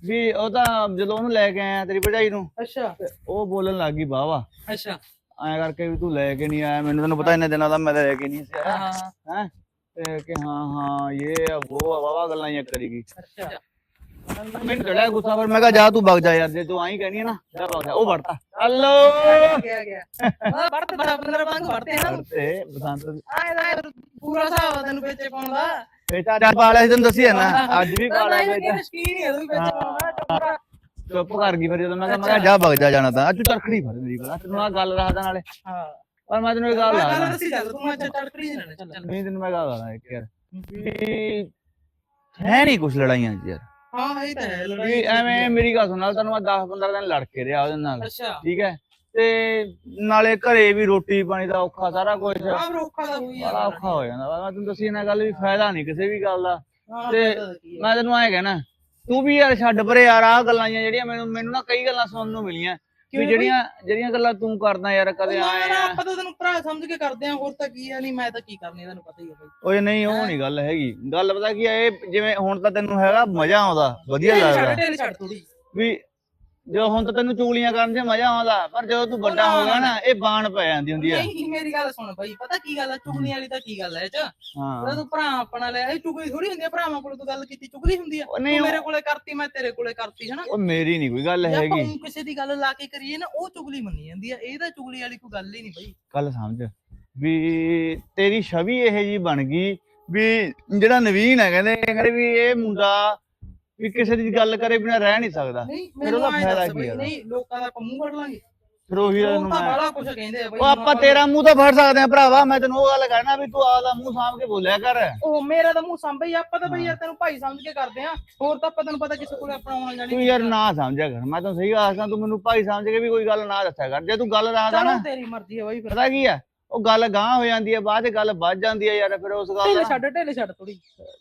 ਵੀ ਉਹ ਤਾਂ ਜਦੋਂ ਉਹਨੂੰ ਲੈ ਕੇ ਆਇਆ ਤੇਰੀ ਭਰਜਾਈ ਨੂੰ ਅੱਛਾ। ਉਹ ਬੋਲਣ ਲੱਗ ਗਈ ਵਾਹ ਅੱਛਾ। ਐਂ ਕਰਕੇ ਵੀ ਤੂੰ ਲੈ ਕੇ ਨਹੀਂ ਆਇਆ ਮੈਨੂੰ ਤੈਨੂੰ ਪਤਾ ਇੰਨੇ ਦਿਨਾਂ ਦਾ ਮੈਂ ਤਾਂ ਲੈ ਕੇ ਨਹੀਂ ਸੀ ਆਇਆ। ਹਾਂ। ਹਾਂ? ਕਿ ਹਾਂ ਹਾਂ ਇਹ ਉਹ ਵਾਵਾ ਗੱਲਾਂ ਹੀ ਕਰੀਗੀ ਅੱਛਾ। ਮੈਨੂੰ ਚੜਿਆ ਗੁੱਸਾ ਪਰ ਮੈਂ ਕਿਹਾ ਜਾ ਤੂੰ ਵਗ ਜਾ ਯਾਰ ਜੇ ਤੂੰ ਆਈ ਕਹਿਣੀ ਹੈ ਨਾ ਜਾ ਵਗ ਜਾ ਉਹ ਵੜਤਾ। ਹਲੋ। ਗਿਆ ਗਿਆ ਹਾਂ ਵੱਡ ਬੜਾ 15 ਵਾਂਗ ਵੱਡਦੇ ਹਨ ਤੇ ਬਸੰਤ ਆਏ ਦਾ ਪੂਰਾ ਹਿਸਾਬ ਆ ਤੈਨੂੰ ਵੇਚੇ ਪਾਉਣ ਦਾ। ਬੇਟਾ ਅੱਜ ਪਾਲਿਆ ਸੀ ਤੈਨੂੰ ਦੱਸਿਆ ਨਾ ਅੱਜ ਵੀ ਪਾਲਿਆ ਬੇਟਾ ਸ਼ਕੀਨ ਹੈ ਤੂੰ ਵੀ ਵੇਚੇ ਪਾਉਣ ਦਾ ਚੋਪਰਾ ਚੁੱਪ ਕਰ ਗਈ ਫਿਰ ਜਦੋਂ ਮੈਂ ਕਿਹਾ ਮੈਂ ਜਾ ਵਗ ਜਾ ਜਾਣਾ ਤਾਂ। ਅੱਜ ਤੂੰ ਚਰਖੜੀ ਫੜ ਮੇਰੀ ਬਲਾ ਤੈਨੂੰ ਆ ਗੱਲ ਰੱਖਦਾ ਨਾਲੇ। ਹਾਂ। ਪਰ ਮੈਂ ਤੈਨੂੰ ਇਹ ਗੱਲ ਗੱਲ ਦੱਸਦਾ ਦੱਸੀ ਚੱਲ ਤੂੰ ਅੱਜ ਚੜਕੜੀ ਨਾ ਚੱਲ ਨਹੀਂ ਤੈਨੂੰ ਮੈਂ ਗੱਲ ਦੱਸਦਾ ਇੱਕ ਯਾਰ। ਹੈ ਨਹੀਂ ਕੁਛ ਲੜਾਈਆਂ ਯਾਰ। ਹਾਂ ਇਹ ਤਾਂ ਹੈ ਵੀ ਲੜਾਈ ਐਵੇਂ ਮੇਰੀ ਗੱਲ ਸੁਣ ਨਾਲ ਤੈਨੂੰ ਮੈਂ 10 15 ਦਿਨ ਲੜ ਕੇ ਰਿਹਾ ਉਹਦੇ ਨਾਲ। ਅੱਛਾ। ਠੀਕ ਹੈ? ਤੇ ਨਾਲੇ ਘਰੇ ਵੀ ਰੋਟੀ ਪਾਣੀ ਦਾ ਔਖਾ ਸਾਰਾ ਕੁਝ ਆਹ ਰੋਖਾ ਦਾ ਹੋਈ ਬੜਾ ਔਖਾ ਹੋ ਜਾਂਦਾ। ਵਾ। ਮੈਂ ਤੈਨੂੰ ਦੱਸੀ ਨਾ ਗੱਲ ਵੀ ਫਾਇਦਾ ਨਹੀਂ ਕਿਸੇ ਵੀ ਗੱਲ ਦਾ। ਤੇ। ਮੈਂ ਤੈਨੂੰ ਐਂ ਕਹਿਣਾ ਤੂੰ ਵੀ ਯਾਰ ਛੱਡ ਪਰੇ ਯਾਰ ਆਹ ਗੱਲਾਂ ਜਿਹੀਆਂ ਜਿਹੜੀਆਂ ਮੈਨੂੰ ਮੈਨੂੰ ਨਾ ਕਈ ਗੱਲਾਂ ਸੁਣਨ ਨੂੰ ਮਿਲੀਆਂ। ਵੀ ਜਿਹੜੀਆਂ ਜਿਹੜੀਆਂ ਗੱਲਾਂ ਤੂੰ ਕਰਦਾ ਯਾਰ ਕਦੇ ਉਹ ਨਾ ਆਏ ਨਾ, ਆ। ਆਪਾਂ ਤਾਂ ਤੈਨੂੰ ਭਰਾ ਸਮਝ ਕੇ ਕਰਦੇ ਆ ਹੋਰ ਤਾਂ ਕੀ ਆ ਨਹੀਂ ਮੈਂ ਤਾਂ ਕੀ ਕਰਨੀ ਤੈਨੂੰ ਪਤਾ ਹੀ ਆ ਬਈ। ਓਏ ਨਹੀਂ ਉਹ ਨਹੀਂ ਗੱਲ ਹੈਗੀ। ਗੱਲ ਪਤਾ ਕੀ ਆ ਇਹ ਜਿਵੇਂ ਹੁਣ ਤਾਂ ਤੈਨੂੰ ਹੈਗਾ ਮਜ਼ਾ ਆਉਂਦਾ ਵਧੀਆ ਲੱਗਦਾ। ਛੱਡ ਥੋੜੀ ਵੀ ਜੋ ਹੁਣ ਤਾਂ ਤੈਨੂੰ ਚੁਗਲੀਆਂ ਕਰਨ 'ਚ ਮਜ਼ਾ ਆਉਂਦਾ ਪਰ ਜਦੋਂ ਤੂੰ ਵੱਡਾ ਹੋ ਗਿਆ ਨਾ ਇਹ ਬਾਣ ਪੈ ਜਾਂਦੀ ਹੁੰਦੀ ਆ। ਨਹੀਂ ਮੇਰੀ ਗੱਲ ਸੁਣ ਬਈ ਪਤਾ ਕੀ ਗੱਲ ਆ? ਚੁਗਲੀ ਵਾਲੀ ਤਾਂ ਕੀ ਗੱਲ ਹੈ ਇਹ ਚ? ਹਾਂ। ਉਹਦਾ ਤੂੰ ਭਰਾ ਆਪਣਾ ਲੈ ਇਹ ਚੁਗਲੀ ਥੋੜੀ ਹੁੰਦੀ ਆ ਭਰਾਵਾਂ ਕੋਲ ਤੂੰ ਗੱਲ ਕੀਤੀ ਚੁਗਲੀ ਹੁੰਦੀ ਉਹ ਤੂੰ ਨਹੀਂ ਮੇਰੇ ਕੋਲੇ ਕਰਤੀ ਮੈਂ ਤੇਰੇ ਕੋਲੇ ਕਰਤੀ ਹਨਾ? ਉਹ ਮੇਰੀ ਨਹੀਂ ਕੋਈ ਗੱਲ ਜੇ ਆਪਾਂ ਹੈਗੀ। ਊਂ ਕਿਸੇ ਦੀ ਗੱਲ ਲਾ ਕੇ ਕਰੀਏ ਨਾ ਉਹ ਚੁਗਲੀ ਮੰਨੀ ਜਾਂਦੀ ਆ। ਇਹ ਤਾਂ ਚੁਗਲੀ ਵਾਲੀ ਕੋਈ ਗੱਲ ਹੀ ਨਹੀਂ ਬਈ। ਗੱਲ ਸਮਝ। ਵੀ ਤੇਰੀ ਛਵੀ ਇਹ ਜੀ ਬਣ ਗਈ ਵੀ ਜਿਹੜਾ ਨਵੀਨ ਹੈ ਕਹਿੰਦੇ ਕਹਿੰਦੇ ਵੀ ਇਹ ਮੁੰਡਾ ਵੀ ਕਿਸੇ ਦੀ ਗੱਲ ਕਰੇ ਬਿਨਾ ਰਹਿ ਨਹੀਂ ਸਕਦਾ। ਨਹੀਂ ਫਿਰ ਉਹਦਾ ਫਾਇਦਾ ਦੱਸ ਕੀ ਬਈ ਆ? ਨਹੀਂ ਲੋਕਾਂ ਦਾ ਆਪਾਂ ਮੂੰਹ ਵੜ ਲਾਂਗੇ। ਫਿਰ ਉਹੀ ਉਹ ਤੈਨੂੰ ਤਾਂ ਮੈਂ ਬੜਾ ਕੁਝ ਕਹਿੰਦੇ ਆ ਬਈ ਉਹ ਆਪਾਂ ਤੇਰਾ ਮੂੰਹ ਤਾਂ ਫੜ ਸਕਦੇ ਆ ਭਰਾਵਾ ਮੈਂ ਤੈਨੂੰ ਉਹ ਗੱਲ ਕਹਿਣਾ ਵੀ ਤੂੰ ਆਪਦਾ ਮੂੰਹ ਸਾਂਭ ਕੇ ਬੋਲਿਆ ਕਰ। ਉਹ ਮੇਰਾ ਤਾਂ ਮੂੰਹ ਸੰਭਈ ਆਪਾਂ ਤਾਂ ਬਈ ਯਾਰ ਤੈਨੂੰ ਭਾਈ ਸਮਝ ਕੇ ਕਰਦੇ ਆ। ਹੋਰ ਤਾਂ ਆਪਾਂ ਤੈਨੂੰ ਪਤਾ ਕਿਸੇ ਕੋਲੇ ਆਪਣਾ ਆਉਣਾ ਜਾਣੀ ਤੂੰ ਯਾਰ ਨਾ ਸਮਝਿਆ ਕਰ ਮੈਂ ਤੈਨੂੰ ਸਹੀ ਦੱਸਦਾ ਤੂੰ ਮੈਨੂੰ ਭਾਈ ਸਮਝ ਕੇ ਵੀ ਕੋਈ ਗੱਲ ਨਾ ਦੱਸਿਆ ਕਰ। ਜੇ ਤੂੰ ਗੱਲ ਦੱਸਦਾ ਚਲੋ ਨਾ। ਤੇਰੀ ਮਰਜ਼ੀ ਹੈ ਬਈ ਫਿਰ। ਪਤਾ ਕੀ ਆ? ਉਹ ਗੱਲ ਗਾਂ ਹੋ ਜਾਂਦੀ ਹੈ ਬਾਅਦ ਚ ਗੱਲ ਵੱਜ ਜਾਂਦੀ ਹੈ ਯਾਰ ਫਿਰ ਉਸ ਗੱਲ ਢਿੱਲ ਦਾ ਛੱਡ ਢਿੱਲ ਛੱਡ ਥੋੜੀ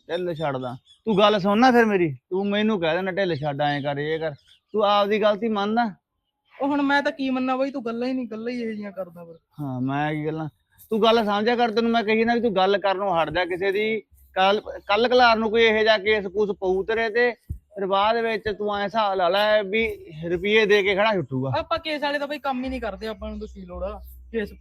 ਢਿੱਲ ਛੱਡਦਾ ਤੂੰ ਗੱਲ ਸੁਣਨਾ ਫਿਰ ਮੇਰੀ ਤੂੰ ਮੈਨੂੰ ਕਹਿ ਦੇਣਾ ਢਿੱਲ ਛੱਡ ਐਂ ਕਰ ਇਹ ਕਰ। ਤੂੰ ਆਪਦੀ ਗਲਤੀ ਮੰਨਦਾ ਉਹ ਹੁਣ ਮੈਂ ਤਾਂ ਕੀ ਮੰਨਾਂ ਬਈ ਤੂੰ ਗੱਲਾਂ ਹੀ ਨਹੀਂ ਗੱਲਾਂ ਹੀ ਇਹੋ ਜਿਹੀਆਂ ਕਰਦਾ ਫਿਰ। ਹਾਂ ਮੈਂ ਕੀ ਗੱਲਾਂ ਤੂੰ ਗੱਲ ਸਮਝਿਆ ਕਰ ਤੈਨੂੰ ਮੈਂ ਕਹੀ ਨਾ ਵੀ ਤੂੰ ਗੱਲ ਕਰਨੋਂ ਹਟ ਜਾ ਕਿਸੇ ਦੀ। ਕੱਲ ਕੱਲ ਕਲਾਰ ਨੂੰ ਕੋਈ ਇਹੋ ਜਿਹਾ ਕੇਸ ਕੂਸ ਪਊ ਤੇਰੇ ਤੇ ਫਿਰ ਬਾਅਦ ਵਿੱਚ ਤੂੰ ਐ ਹਿਸਾਬ ਲਾ ਲੈ ਵੀ ਰੁਪਏ ਦੇ ਕੇ ਖੜਾ ਛੁੱਟੂਗਾ। ਆਪਾਂ ਕੇਸ ਵਾਲੇ ਤਾਂ ਬਈ ਕੰਮ ਹੀ ਨਹੀਂ ਕਰਦੇ ਆਪਾਂ ਨੂੰ ਤਾਂ ਕੀ ਲੋੜ ਆ। ਕੇਸ